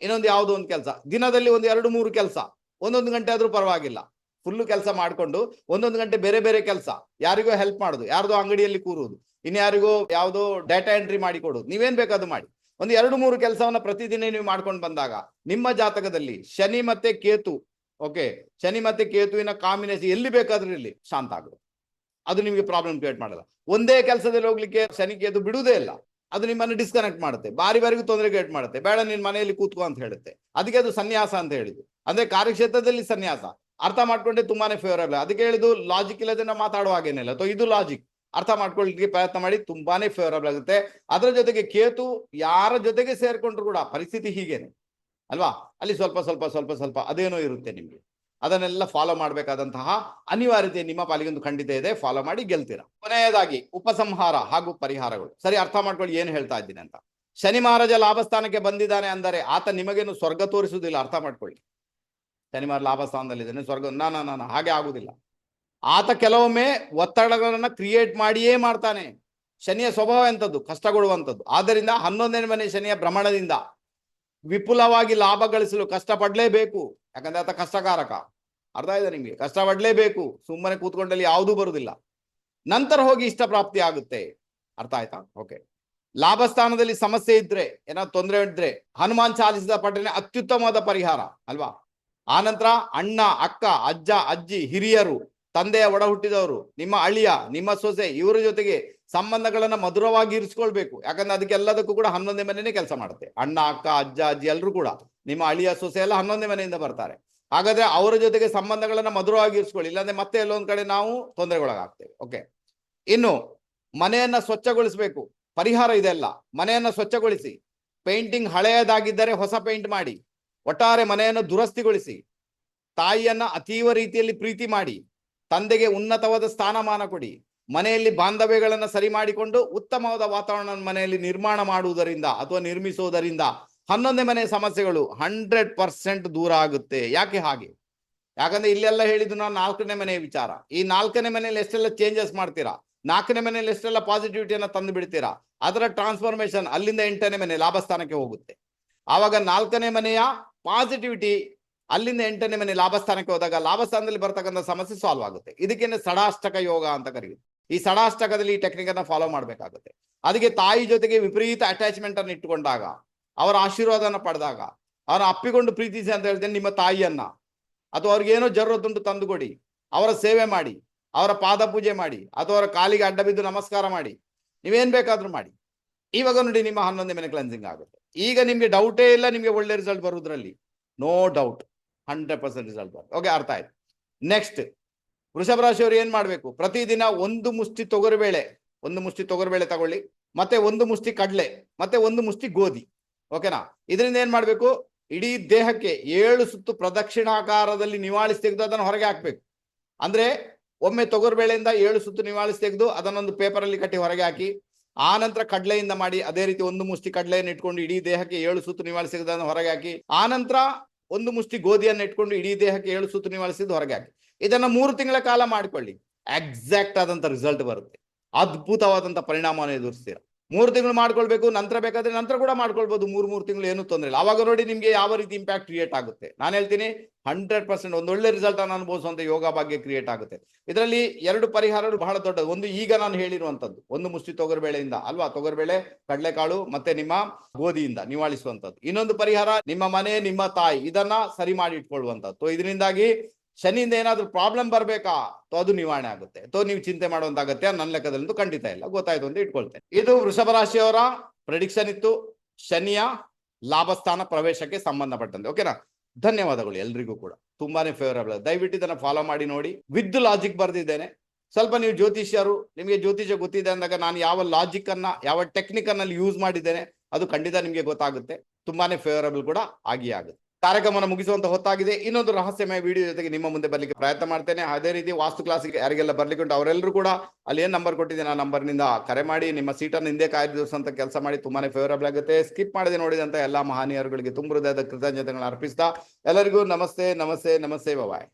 ಇನ್ನೊಂದು ಯಾವುದೋ ಒಂದು ಕೆಲಸ. ದಿನದಲ್ಲಿ ಒಂದು ಎರಡು, ಮೂರು ಕೆಲಸ. ಒಂದೊಂದು ಗಂಟೆ ಆದ್ರೂ ಪರವಾಗಿಲ್ಲ. ಫುಲ್ಲು ಕೆಲಸ ಮಾಡಿಕೊಂಡು ಒಂದೊಂದು ಗಂಟೆ ಬೇರೆ ಬೇರೆ ಕೆಲಸ. ಯಾರಿಗೋ ಹೆಲ್ಪ್ ಮಾಡುದು, ಯಾರ್ದೋ ಅಂಗಡಿಯಲ್ಲಿ ಕೂರುವುದು, ಇನ್ಯಾರಿಗೋ ಯಾವುದೋ ಡೇಟಾ ಎಂಟ್ರಿ ಮಾಡಿ ಕೊಡುದು ನೀವೇನ್ ಬೇಕಾದ್ರೂ ಮಾಡಿ. ಒಂದು ಎರಡು ಮೂರು ಕೆಲಸವನ್ನ ಪ್ರತಿದಿನ ನೀವು ಮಾಡ್ಕೊಂಡು ಬಂದಾಗ, ನಿಮ್ಮ ಜಾತಕದಲ್ಲಿ ಶನಿ ಮತ್ತೆ ಕೇತು ಓಕೆ ಶನಿ ಮತ್ತೆ ಕೇತುವಿನ ಕಾಂಬಿನೇಷನ್ ಎಲ್ಲಿ ಬೇಕಾದ್ರೂ ಇಲ್ಲಿ ಶಾಂತ ಆಗುತ್ತೆ. ಅದು ನಿಮಗೆ ಪ್ರಾಬ್ಲಮ್ ಕ್ರಿಯೇಟ್ ಮಾಡಲ್ಲ. ಒಂದೇ ಕೆಲಸದಲ್ಲಿ ಹೋಗ್ಲಿಕ್ಕೆ ಶನಿ ಕೇತು ಬಿಡುವುದೇ ಇಲ್ಲ. ಅದು ನಿಮ್ಮನ್ನು ಡಿಸ್ಕನೆಕ್ಟ್ ಮಾಡುತ್ತೆ. ಬಾರಿ ಬಾರಿಗೂ ತೊಂದರೆ ಕ್ರಿಯೇಟ್ ಮಾಡುತ್ತೆ. ಬೇಡ, ನಿನ್ ಮನೆಯಲ್ಲಿ ಕೂತ್ಕೋ ಅಂತ ಹೇಳುತ್ತೆ. ಅದಕ್ಕೆ ಅದು ಸನ್ಯಾಸ ಅಂತ ಹೇಳಿದ್ದು. ಅಂದ್ರೆ ಕಾರ್ಯಕ್ಷೇತ್ರದಲ್ಲಿ ಸನ್ಯಾಸ. ಅರ್ಥ ಮಾಡ್ಕೊಂಡೆ ತುಂಬಾನೇ ಫೇವರಬಲ್ ಅದಕ್ಕೆ ಹೇಳಿದ್ದು ಲಾಜಿಕ್ ಇಲ್ಲದನ್ನ ಮಾತಾಡುವ ಹಾಗೇನಿಲ್ಲ. ಇದು ಲಾಜಿಕ್ ಅರ್ಥ ಮಾಡ್ಕೊಳ್ಳಿಕ್ಕೆ ಪ್ರಯತ್ನ ಮಾಡಿ ತುಂಬಾನೇ ಫೇವರಬಲ್ ಆಗುತ್ತೆ. ಅದರ ಜೊತೆಗೆ ಕೇತು ಯಾರ ಜೊತೆಗೆ ಸೇರ್ಕೊಂಡ್ರು ಕೂಡ ಪರಿಸ್ಥಿತಿ ಹೀಗೇನೆ. ಅಲ್ವಾ? ಅಲ್ಲಿ ಸ್ವಲ್ಪ ಸ್ವಲ್ಪ ಸ್ವಲ್ಪ ಸ್ವಲ್ಪ ಅದೇನೋ ಇರುತ್ತೆ ನಿಮ್ಗೆ. ಅದನ್ನೆಲ್ಲ ಫಾಲೋ ಮಾಡಬೇಕಾದಂತಹ ಅನಿವಾರ್ಯತೆ ನಿಮ್ಮ ಪಾಲಿಗೊಂದು ಖಂಡಿತ ಇದೆ. ಫಾಲೋ ಮಾಡಿ ಗೆಲ್ತೀರಾ. ಕೊನೆಯದಾಗಿ ಉಪಸಂಹಾರ ಹಾಗೂ ಪರಿಹಾರಗಳು. ಸರಿ, ಅರ್ಥ ಮಾಡ್ಕೊಳ್ಳಿ ಏನ್ ಹೇಳ್ತಾ ಇದ್ದೀನಿ ಅಂತ. ಶನಿ ಮಹಾರಾಜ ಲಾಭಸ್ಥಾನಕ್ಕೆ ಬಂದಿದ್ದಾನೆ ಅಂದರೆ ಆತ ನಿಮಗೇನು ಸ್ವರ್ಗ ತೋರಿಸುವುದಿಲ್ಲ. ಅರ್ಥ ಮಾಡ್ಕೊಳ್ಳಿ. ಶನಿವಾರ ಮಹಾರಾಜ ಲಾಭಸ್ಥಾನದಲ್ಲಿದ್ದಾನೆ. ಸ್ವರ್ಗ ನಾನು ಹಾಗೆ ಆಗುದಿಲ್ಲ ಆತ ಕೆಲವೊಮ್ಮೆ ಒತ್ತಡಗಳನ್ನ ಕ್ರಿಯೇಟ್ ಮಾಡಿಯೇ ಮಾಡ್ತಾನೆ. ಶನಿಯ ಸ್ವಭಾವ ಎಂಥದ್ದು? ಕಷ್ಟ ಕೊಡುವಂಥದ್ದು ಆದ್ದರಿಂದ ಹನ್ನೊಂದನೇ ಮನೆ ಶನಿಯ ಭ್ರಮಣದಿಂದ ವಿಪುಲವಾಗಿ ಲಾಭ ಗಳಿಸಲು ಕಷ್ಟಪಡಲೇಬೇಕು. ಯಾಕಂದ್ರೆ ಆತ ಕಷ್ಟಕಾರಕ. ಅರ್ಥ ಇದೆ ನಿಮಗೆ? ಕಷ್ಟಪಡಲೇಬೇಕು. ಸುಮ್ಮನೆ ಕೂತ್ಕೊಂಡಲ್ಲಿ ಯಾವುದೂ ಬರುವುದಿಲ್ಲ ನಂತರ ಹೋಗಿ ಇಷ್ಟ ಪ್ರಾಪ್ತಿ ಆಗುತ್ತೆ. ಅರ್ಥ ಆಯ್ತಾ? ಓಕೆ ಲಾಭ ಸ್ಥಾನದಲ್ಲಿ ಸಮಸ್ಯೆ ಇದ್ರೆ, ಏನಾದ್ರು ತೊಂದರೆ ಇದ್ರೆ, ಹನುಮಾನ್ ಚಾಲಿಸಿದ ಪಠನೆ ಅತ್ಯುತ್ತಮವಾದ ಪರಿಹಾರ, ಅಲ್ವಾ? ಆನಂತರ ಅಣ್ಣ, ಅಕ್ಕ, ಅಜ್ಜ, ಅಜ್ಜಿ, ಹಿರಿಯರು ತಂದೆಯ ಒಡ ಹುಟ್ಟಿದವರು, ನಿಮ್ಮ ಅಳಿಯ, ನಿಮ್ಮ ಸೊಸೆ, ಇವರ ಜೊತೆಗೆ ಸಂಬಂಧಗಳನ್ನ ಮಧುರವಾಗಿ ಇರಿಸ್ಕೊಳ್ಬೇಕು. ಯಾಕಂದ್ರೆ ಅದಕ್ಕೆಲ್ಲದಕ್ಕೂ ಕೂಡ ಹನ್ನೊಂದೇ ಮನೆಯೇ ಕೆಲಸ ಮಾಡುತ್ತೆ. ಅಣ್ಣ, ಅಕ್ಕ, ಅಜ್ಜ, ಅಜ್ಜಿ ಎಲ್ಲರೂ ಕೂಡ ನಿಮ್ಮ ಅಳಿಯ, ಸೊಸೆ ಎಲ್ಲ ಹನ್ನೊಂದೇ ಮನೆಯಿಂದ ಬರ್ತಾರೆ. ಹಾಗಾದ್ರೆ ಅವರ ಜೊತೆಗೆ ಸಂಬಂಧಗಳನ್ನ ಮಧುರವಾಗಿ ಇರಿಸ್ಕೊಳ್ಳಿ. ಇಲ್ಲಾಂದ್ರೆ ಮತ್ತೆ ಎಲ್ಲೊಂದ್ ಕಡೆ ನಾವು ತೊಂದರೆಗೊಳಗಾಗ್ತೇವೆ. ಓಕೆ ಇನ್ನು ಮನೆಯನ್ನ ಸ್ವಚ್ಛಗೊಳಿಸಬೇಕು. ಪರಿಹಾರ ಇದೆಲ್ಲ. ಮನೆಯನ್ನ ಸ್ವಚ್ಛಗೊಳಿಸಿ. ಪೇಂಟಿಂಗ್ ಹಳೆಯದಾಗಿದ್ದರೆ ಹೊಸ ಪೇಂಟ್ ಮಾಡಿ. ಒಟ್ಟಾರೆ ಮನೆಯನ್ನು ದುರಸ್ತಿಗೊಳಿಸಿ. ತಾಯಿಯನ್ನ ಅತೀವ ರೀತಿಯಲ್ಲಿ ಪ್ರೀತಿ ಮಾಡಿ. ತಂದೆಗೆ ಉನ್ನತವಾದ ಸ್ಥಾನಮಾನ ಕೊಡಿ. ಮನೆಯಲ್ಲಿ ಬಾಂಧವ್ಯಗಳನ್ನ ಸರಿ ಮಾಡಿಕೊಂಡು ಉತ್ತಮವಾದ ವಾತಾವರಣ ಮನೆಯಲ್ಲಿ ನಿರ್ಮಾಣ ಮಾಡುವುದರಿಂದ ಅಥವಾ ನಿರ್ಮಿಸುವುದರಿಂದ ಹನ್ನೊಂದೇ ಮನೆ ಸಮಸ್ಯೆಗಳು ಹಂಡ್ರೆಡ್ ಪರ್ಸೆಂಟ್ ದೂರ ಆಗುತ್ತೆ. ಯಾಕೆ ಹಾಗೆ? ಯಾಕಂದ್ರೆ ಇಲ್ಲೆಲ್ಲ ಹೇಳಿದ್ದು ನಾವು ನಾಲ್ಕನೇ ಮನೆಯ ವಿಚಾರ. ಈ ನಾಲ್ಕನೇ ಮನೆಯಲ್ಲಿ ಎಷ್ಟೆಲ್ಲ ಚೇಂಜಸ್ ಮಾಡ್ತೀರಾ? ನಾಲ್ಕನೇ ಮನೆಯಲ್ಲಿ ಎಷ್ಟೆಲ್ಲ ಪಾಸಿಟಿವಿಟಿಯನ್ನು ತಂದು ಬಿಡ್ತೀರಾ? ಅದರ ಟ್ರಾನ್ಸ್ಫಾರ್ಮೇಶನ್ ಅಲ್ಲಿಂದ ಎಂಟನೇ ಮನೆ ಲಾಭಸ್ಥಾನಕ್ಕೆ ಹೋಗುತ್ತೆ. ಆವಾಗ ನಾಲ್ಕನೇ ಮನೆಯ ಪಾಸಿಟಿವಿಟಿ ಅಲ್ಲಿಂದ ಎಂಟನೇ ಮನೆ ಲಾಭಸ್ಥಾನಕ್ಕೆ ಹೋದಾಗ ಲಾಭಸ್ಥಾನದಲ್ಲಿ ಬರ್ತಕ್ಕಂಥ ಸಮಸ್ಯೆ ಸಾಲ್ವ್ ಆಗುತ್ತೆ. ಇದಕ್ಕೇನೆ ಸಡಾಷ್ಟಕ ಯೋಗ ಅಂತ ಕರೆಯುತ್ತೆ ಈ ಸಡಾಷ್ಟಕದಲ್ಲಿ ಈ ಟೆಕ್ನಿಕ್ ಅನ್ನ ಫಾಲೋ ಮಾಡಬೇಕಾಗುತ್ತೆ. ಅದಕ್ಕೆ ತಾಯಿ ಜೊತೆಗೆ ವಿಪರೀತ ಅಟ್ಯಾಚ್ಮೆಂಟ್ ಅನ್ನು ಇಟ್ಟುಕೊಂಡಾಗ, ಅವರ ಆಶೀರ್ವಾದನ ಪಡೆದಾಗ ಅವರ ಅಪ್ಪಿಕೊಂಡು ಪ್ರೀತಿಸಿ ಅಂತ ಹೇಳ್ತೇನೆ ನಿಮ್ಮ ತಾಯಿಯನ್ನ. ಅಥವಾ ಅವ್ರಿಗೆ ಏನೋ ಜರುರತ್ತುಂಟು ತಂದು ಕೊಡಿ ಅವರ ಸೇವೆ ಮಾಡಿ, ಅವರ ಪಾದ ಪೂಜೆ ಮಾಡಿ, ಅಥವಾ ಅವರ ಕಾಲಿಗೆ ಅಡ್ಡ ಬಿದ್ದು ನಮಸ್ಕಾರ ಮಾಡಿ, ನೀವೇನ್ ಬೇಕಾದ್ರೂ ಮಾಡಿ. ಇವಾಗ ನೋಡಿ ನಿಮ್ಮ ಹನ್ನೊಂದೇ ಮನೆ ಕ್ಲೆನ್ಸಿಂಗ್ ಆಗುತ್ತೆ. ಈಗ ನಿಮ್ಗೆ ಡೌಟೇ ಇಲ್ಲ, ನಿಮ್ಗೆ ಒಳ್ಳೆ result ಬರುವುದರಲ್ಲಿ no doubt hundred percent result ಬರುತ್ತೆ ಓಕೆ ಅರ್ಥ ಆಯ್ತು. ನೆಕ್ಸ್ಟ್ ವೃಷಭ ರಾಶಿಯವರು ಏನ್ ಮಾಡ್ಬೇಕು? ಪ್ರತಿದಿನ ಒಂದು ಮುಷ್ಟಿ ತೊಗರುಬೇಳೆ ಒಂದು ಮುಷ್ಟಿ ತೊಗರುಬೇಳೆ ತಗೊಳ್ಳಿ, ಮತ್ತೆ ಒಂದು ಮುಷ್ಟಿ ಕಡಲೆ, ಮತ್ತೆ ಒಂದು ಮುಷ್ಟಿ ಗೋಧಿ. ಓಕೆನಾ ಇದರಿಂದ ಏನ್ ಮಾಡ್ಬೇಕು? ಇಡೀ ದೇಹಕ್ಕೆ ಏಳು ಸುತ್ತು ಪ್ರದಕ್ಷಿಣಾಕಾರದಲ್ಲಿ ನಿವಾಳಿಸಿ ತೆಗೆದು ಅದನ್ನು ಹೊರಗೆ ಹಾಕ್ಬೇಕು. ಅಂದ್ರೆ ಒಮ್ಮೆ ತೊಗರುಬೇಳೆಯಿಂದ ಏಳು ಸುತ್ತು ನಿವಾಳಿಸಿ ತೆಗೆದು ಅದನ್ನೊಂದು ಪೇಪರಲ್ಲಿ ಕಟ್ಟಿ ಹೊರಗೆ ಹಾಕಿ, ಆ ನಂತರ ಕಡಲೆಯಿಂದ ಮಾಡಿ, ಅದೇ ರೀತಿ ಒಂದು ಮುಷ್ಟಿ ಕಡಲೆಯನ್ನು ಇಟ್ಕೊಂಡು ಇಡೀ ದೇಹಕ್ಕೆ ಏಳು ಸುತ್ತು ನಿವಾಳಿಸಿ ತೆಗೆದು ಅದನ್ನು ಹೊರಗೆ ಹಾಕಿ, ಆ ನಂತರ ಒಂದು ಮುಷ್ಟಿ ಗೋಧಿಯನ್ನು ಇಟ್ಕೊಂಡು ಇಡೀ ದೇಹಕ್ಕೆ ಏಳು ಸುತ್ತು ನಿವಾಳಿಸಿದ್ದು ಹೊರಗೆ ಹಾಕಿ ಇದನ್ನ ಮೂರು ತಿಂಗಳ ಕಾಲ ಮಾಡ್ಕೊಳ್ಳಿ. ಎಕ್ಸಾಕ್ಟ್ ಆದಂತ ರಿಸಲ್ಟ್ ಬರುತ್ತೆ. ಅದ್ಭುತವಾದಂತ ಪರಿಣಾಮವನ್ನು ಎದುರಿಸ್ತೀರ. ಮೂರು ತಿಂಗಳು ಮಾಡ್ಕೊಳ್ಬೇಕು, ನಂತರ ಬೇಕಾದ್ರೆ ನಂತರ ಕೂಡ ಮಾಡ್ಕೊಳ್ಬಹುದು ಮೂರು ಮೂರು ತಿಂಗಳು ಏನು ತೊಂದರೆ ಇಲ್ಲ. ಅವಾಗ ನೋಡಿ ನಿಮ್ಗೆ ಯಾವ ರೀತಿ ಇಂಪ್ಯಾಕ್ಟ್ ಕ್ರಿಯೇಟ್ ಆಗುತ್ತೆ. ನಾನು ಹೇಳ್ತೀನಿ ಹಂಡ್ರೆಡ್ ಪರ್ಸೆಂಟ್ ಒಂದು ಒಳ್ಳೆ ರಿಸಲ್ಟ್ ಅನ್ನು ಅನುಭವಿಸುವಂತ ಯೋಗ ಭಾಗ್ಯ ಕ್ರಿಯೇಟ್ ಆಗುತ್ತೆ. ಇದರಲ್ಲಿ ಎರಡು ಪರಿಹಾರಗಳು ಬಹಳ ದೊಡ್ಡದು. ಒಂದು ಈಗ ನಾನು ಹೇಳಿರುವಂತದ್ದು, ಒಂದು ಮುಷ್ಟಿ ತೊಗರುಬೇಳೆಯಿಂದ ಅಲ್ವಾ? ತೊಗರುಬೇಳೆ ಕಡಲೆಕಾಳು ಮತ್ತೆ ನಿಮ್ಮ ಗೋಧಿಯಿಂದ ನಿವಾಳಿಸುವಂತದ್ದು. ಇನ್ನೊಂದು ಪರಿಹಾರ ನಿಮ್ಮ ಮನೆ, ನಿಮ್ಮ ತಾಯಿ, ಇದನ್ನ ಸರಿ ಮಾಡಿ ಇಟ್ಕೊಳ್ಳುವಂತದ್ದು. ಇದರಿಂದಾಗಿ ಶನಿಯಿಂದ ಏನಾದ್ರೂ ಪ್ರಾಬ್ಲಮ್ ಬರ್ಬೇಕಾ? ತೋ ಅದು ನಿವಾರಣೆ ಆಗುತ್ತೆ. ತೋ ನೀವು ಚಿಂತೆ ಮಾಡುವಂತ ಅಗತ್ಯ ನನ್ನ ಲೆಕ್ಕದಲ್ಲಂತೂ ಖಂಡಿತ ಇಲ್ಲ. ಗೊತ್ತಾಯ್ತು ಅಂತ ಇಟ್ಕೊಳ್ತೇನೆ. ಇದು ವೃಷಭ ರಾಶಿಯವರ ಪ್ರಿಡಿಕ್ಷನ್ ಇತ್ತು. ಶನಿಯ ಲಾಭಸ್ಥಾನ ಪ್ರವೇಶಕ್ಕೆ ಸಂಬಂಧಪಟ್ಟಂತೆ. ಓಕೆನಾ ಧನ್ಯವಾದಗಳು ಎಲ್ರಿಗೂ ಕೂಡ. ತುಂಬಾನೇ ಫೇವರಬಲ್ ದಯವಿಟ್ಟು ಇದನ್ನ ಫಾಲೋ ಮಾಡಿ ನೋಡಿ. ವಿತ್ ಲಾಜಿಕ್ ಬರ್ದಿದ್ದೇನೆ. ಸ್ವಲ್ಪ ನೀವು ಜ್ಯೋತಿಷ್ಯರು, ನಿಮಗೆ ಜ್ಯೋತಿಷ್ಯ ಗೊತ್ತಿದೆ ಅಂದಾಗ ನಾನು ಯಾವ ಲಾಜಿಕ್ ಅನ್ನ, ಯಾವ ಟೆಕ್ನಿಕ್ ಅನ್ನ ಯೂಸ್ ಮಾಡಿದ್ದೇನೆ, ಅದು ಖಂಡಿತ ನಿಮಗೆ ಗೊತ್ತಾಗುತ್ತೆ. ತುಂಬಾನೇ ಫೇವರಬಲ್ ಕೂಡ ಆಗಿಯೇ ಆಗುತ್ತೆ. ಕಾರ್ಯಕ್ರಮನ ಮುಗಿಸುವಂತ ಹೊತ್ತಾಗಿದೆ. ಇನ್ನೊಂದು ರಹಸ್ಯಮಯ ವಿಡಿಯೋ ಜೊತೆಗೆ ನಿಮ್ಮ ಮುಂದೆ ಬರ್ಲಿಕ್ಕೆ ಪ್ರಯತ್ನ ಮಾಡ್ತೇನೆ. ಅದೇ ರೀತಿ ವಾಸ್ತು ಕ್ಲಾಸಿಗೆ ಯಾರಿಗೆಲ್ಲ ಬರ್ಲಿಕ್ಕೆ ಉಂಟು ಅವರೆಲ್ಲರೂ ಕೂಡ ಅಲ್ಲಿ ಏನ್ ನಂಬರ್ ಕೊಟ್ಟಿದ್ದೀನಿ ಆ ನಂಬರ್ನಿಂದ ಕರೆ ಮಾಡಿ. ನಿಮ್ಮ ಸೀಟನ್ನು ಹಿಂದೆ ಕಾಯ್ದಿರಿಸುವಂತ ಕೆಲಸ ಮಾಡಿ ತುಂಬಾನೇ ಫೇವರಬಲ್ ಆಗುತ್ತೆ. ಸ್ಕಿಪ್ ಮಾಡದೆ ನೋಡಿದಂತ ಎಲ್ಲಾ ಮಹಾನೀಯರುಗಳಿಗೆ ತುಂಬ ಹೃದಯದ ಕೃತಜ್ಞತೆಗಳನ್ನು ಅರ್ಪಿಸ್ತಾ ಎಲ್ಲರಿಗೂ ನಮಸ್ತೆ ನಮಸ್ತೆ ನಮಸ್ತೆ ಬಾಯ್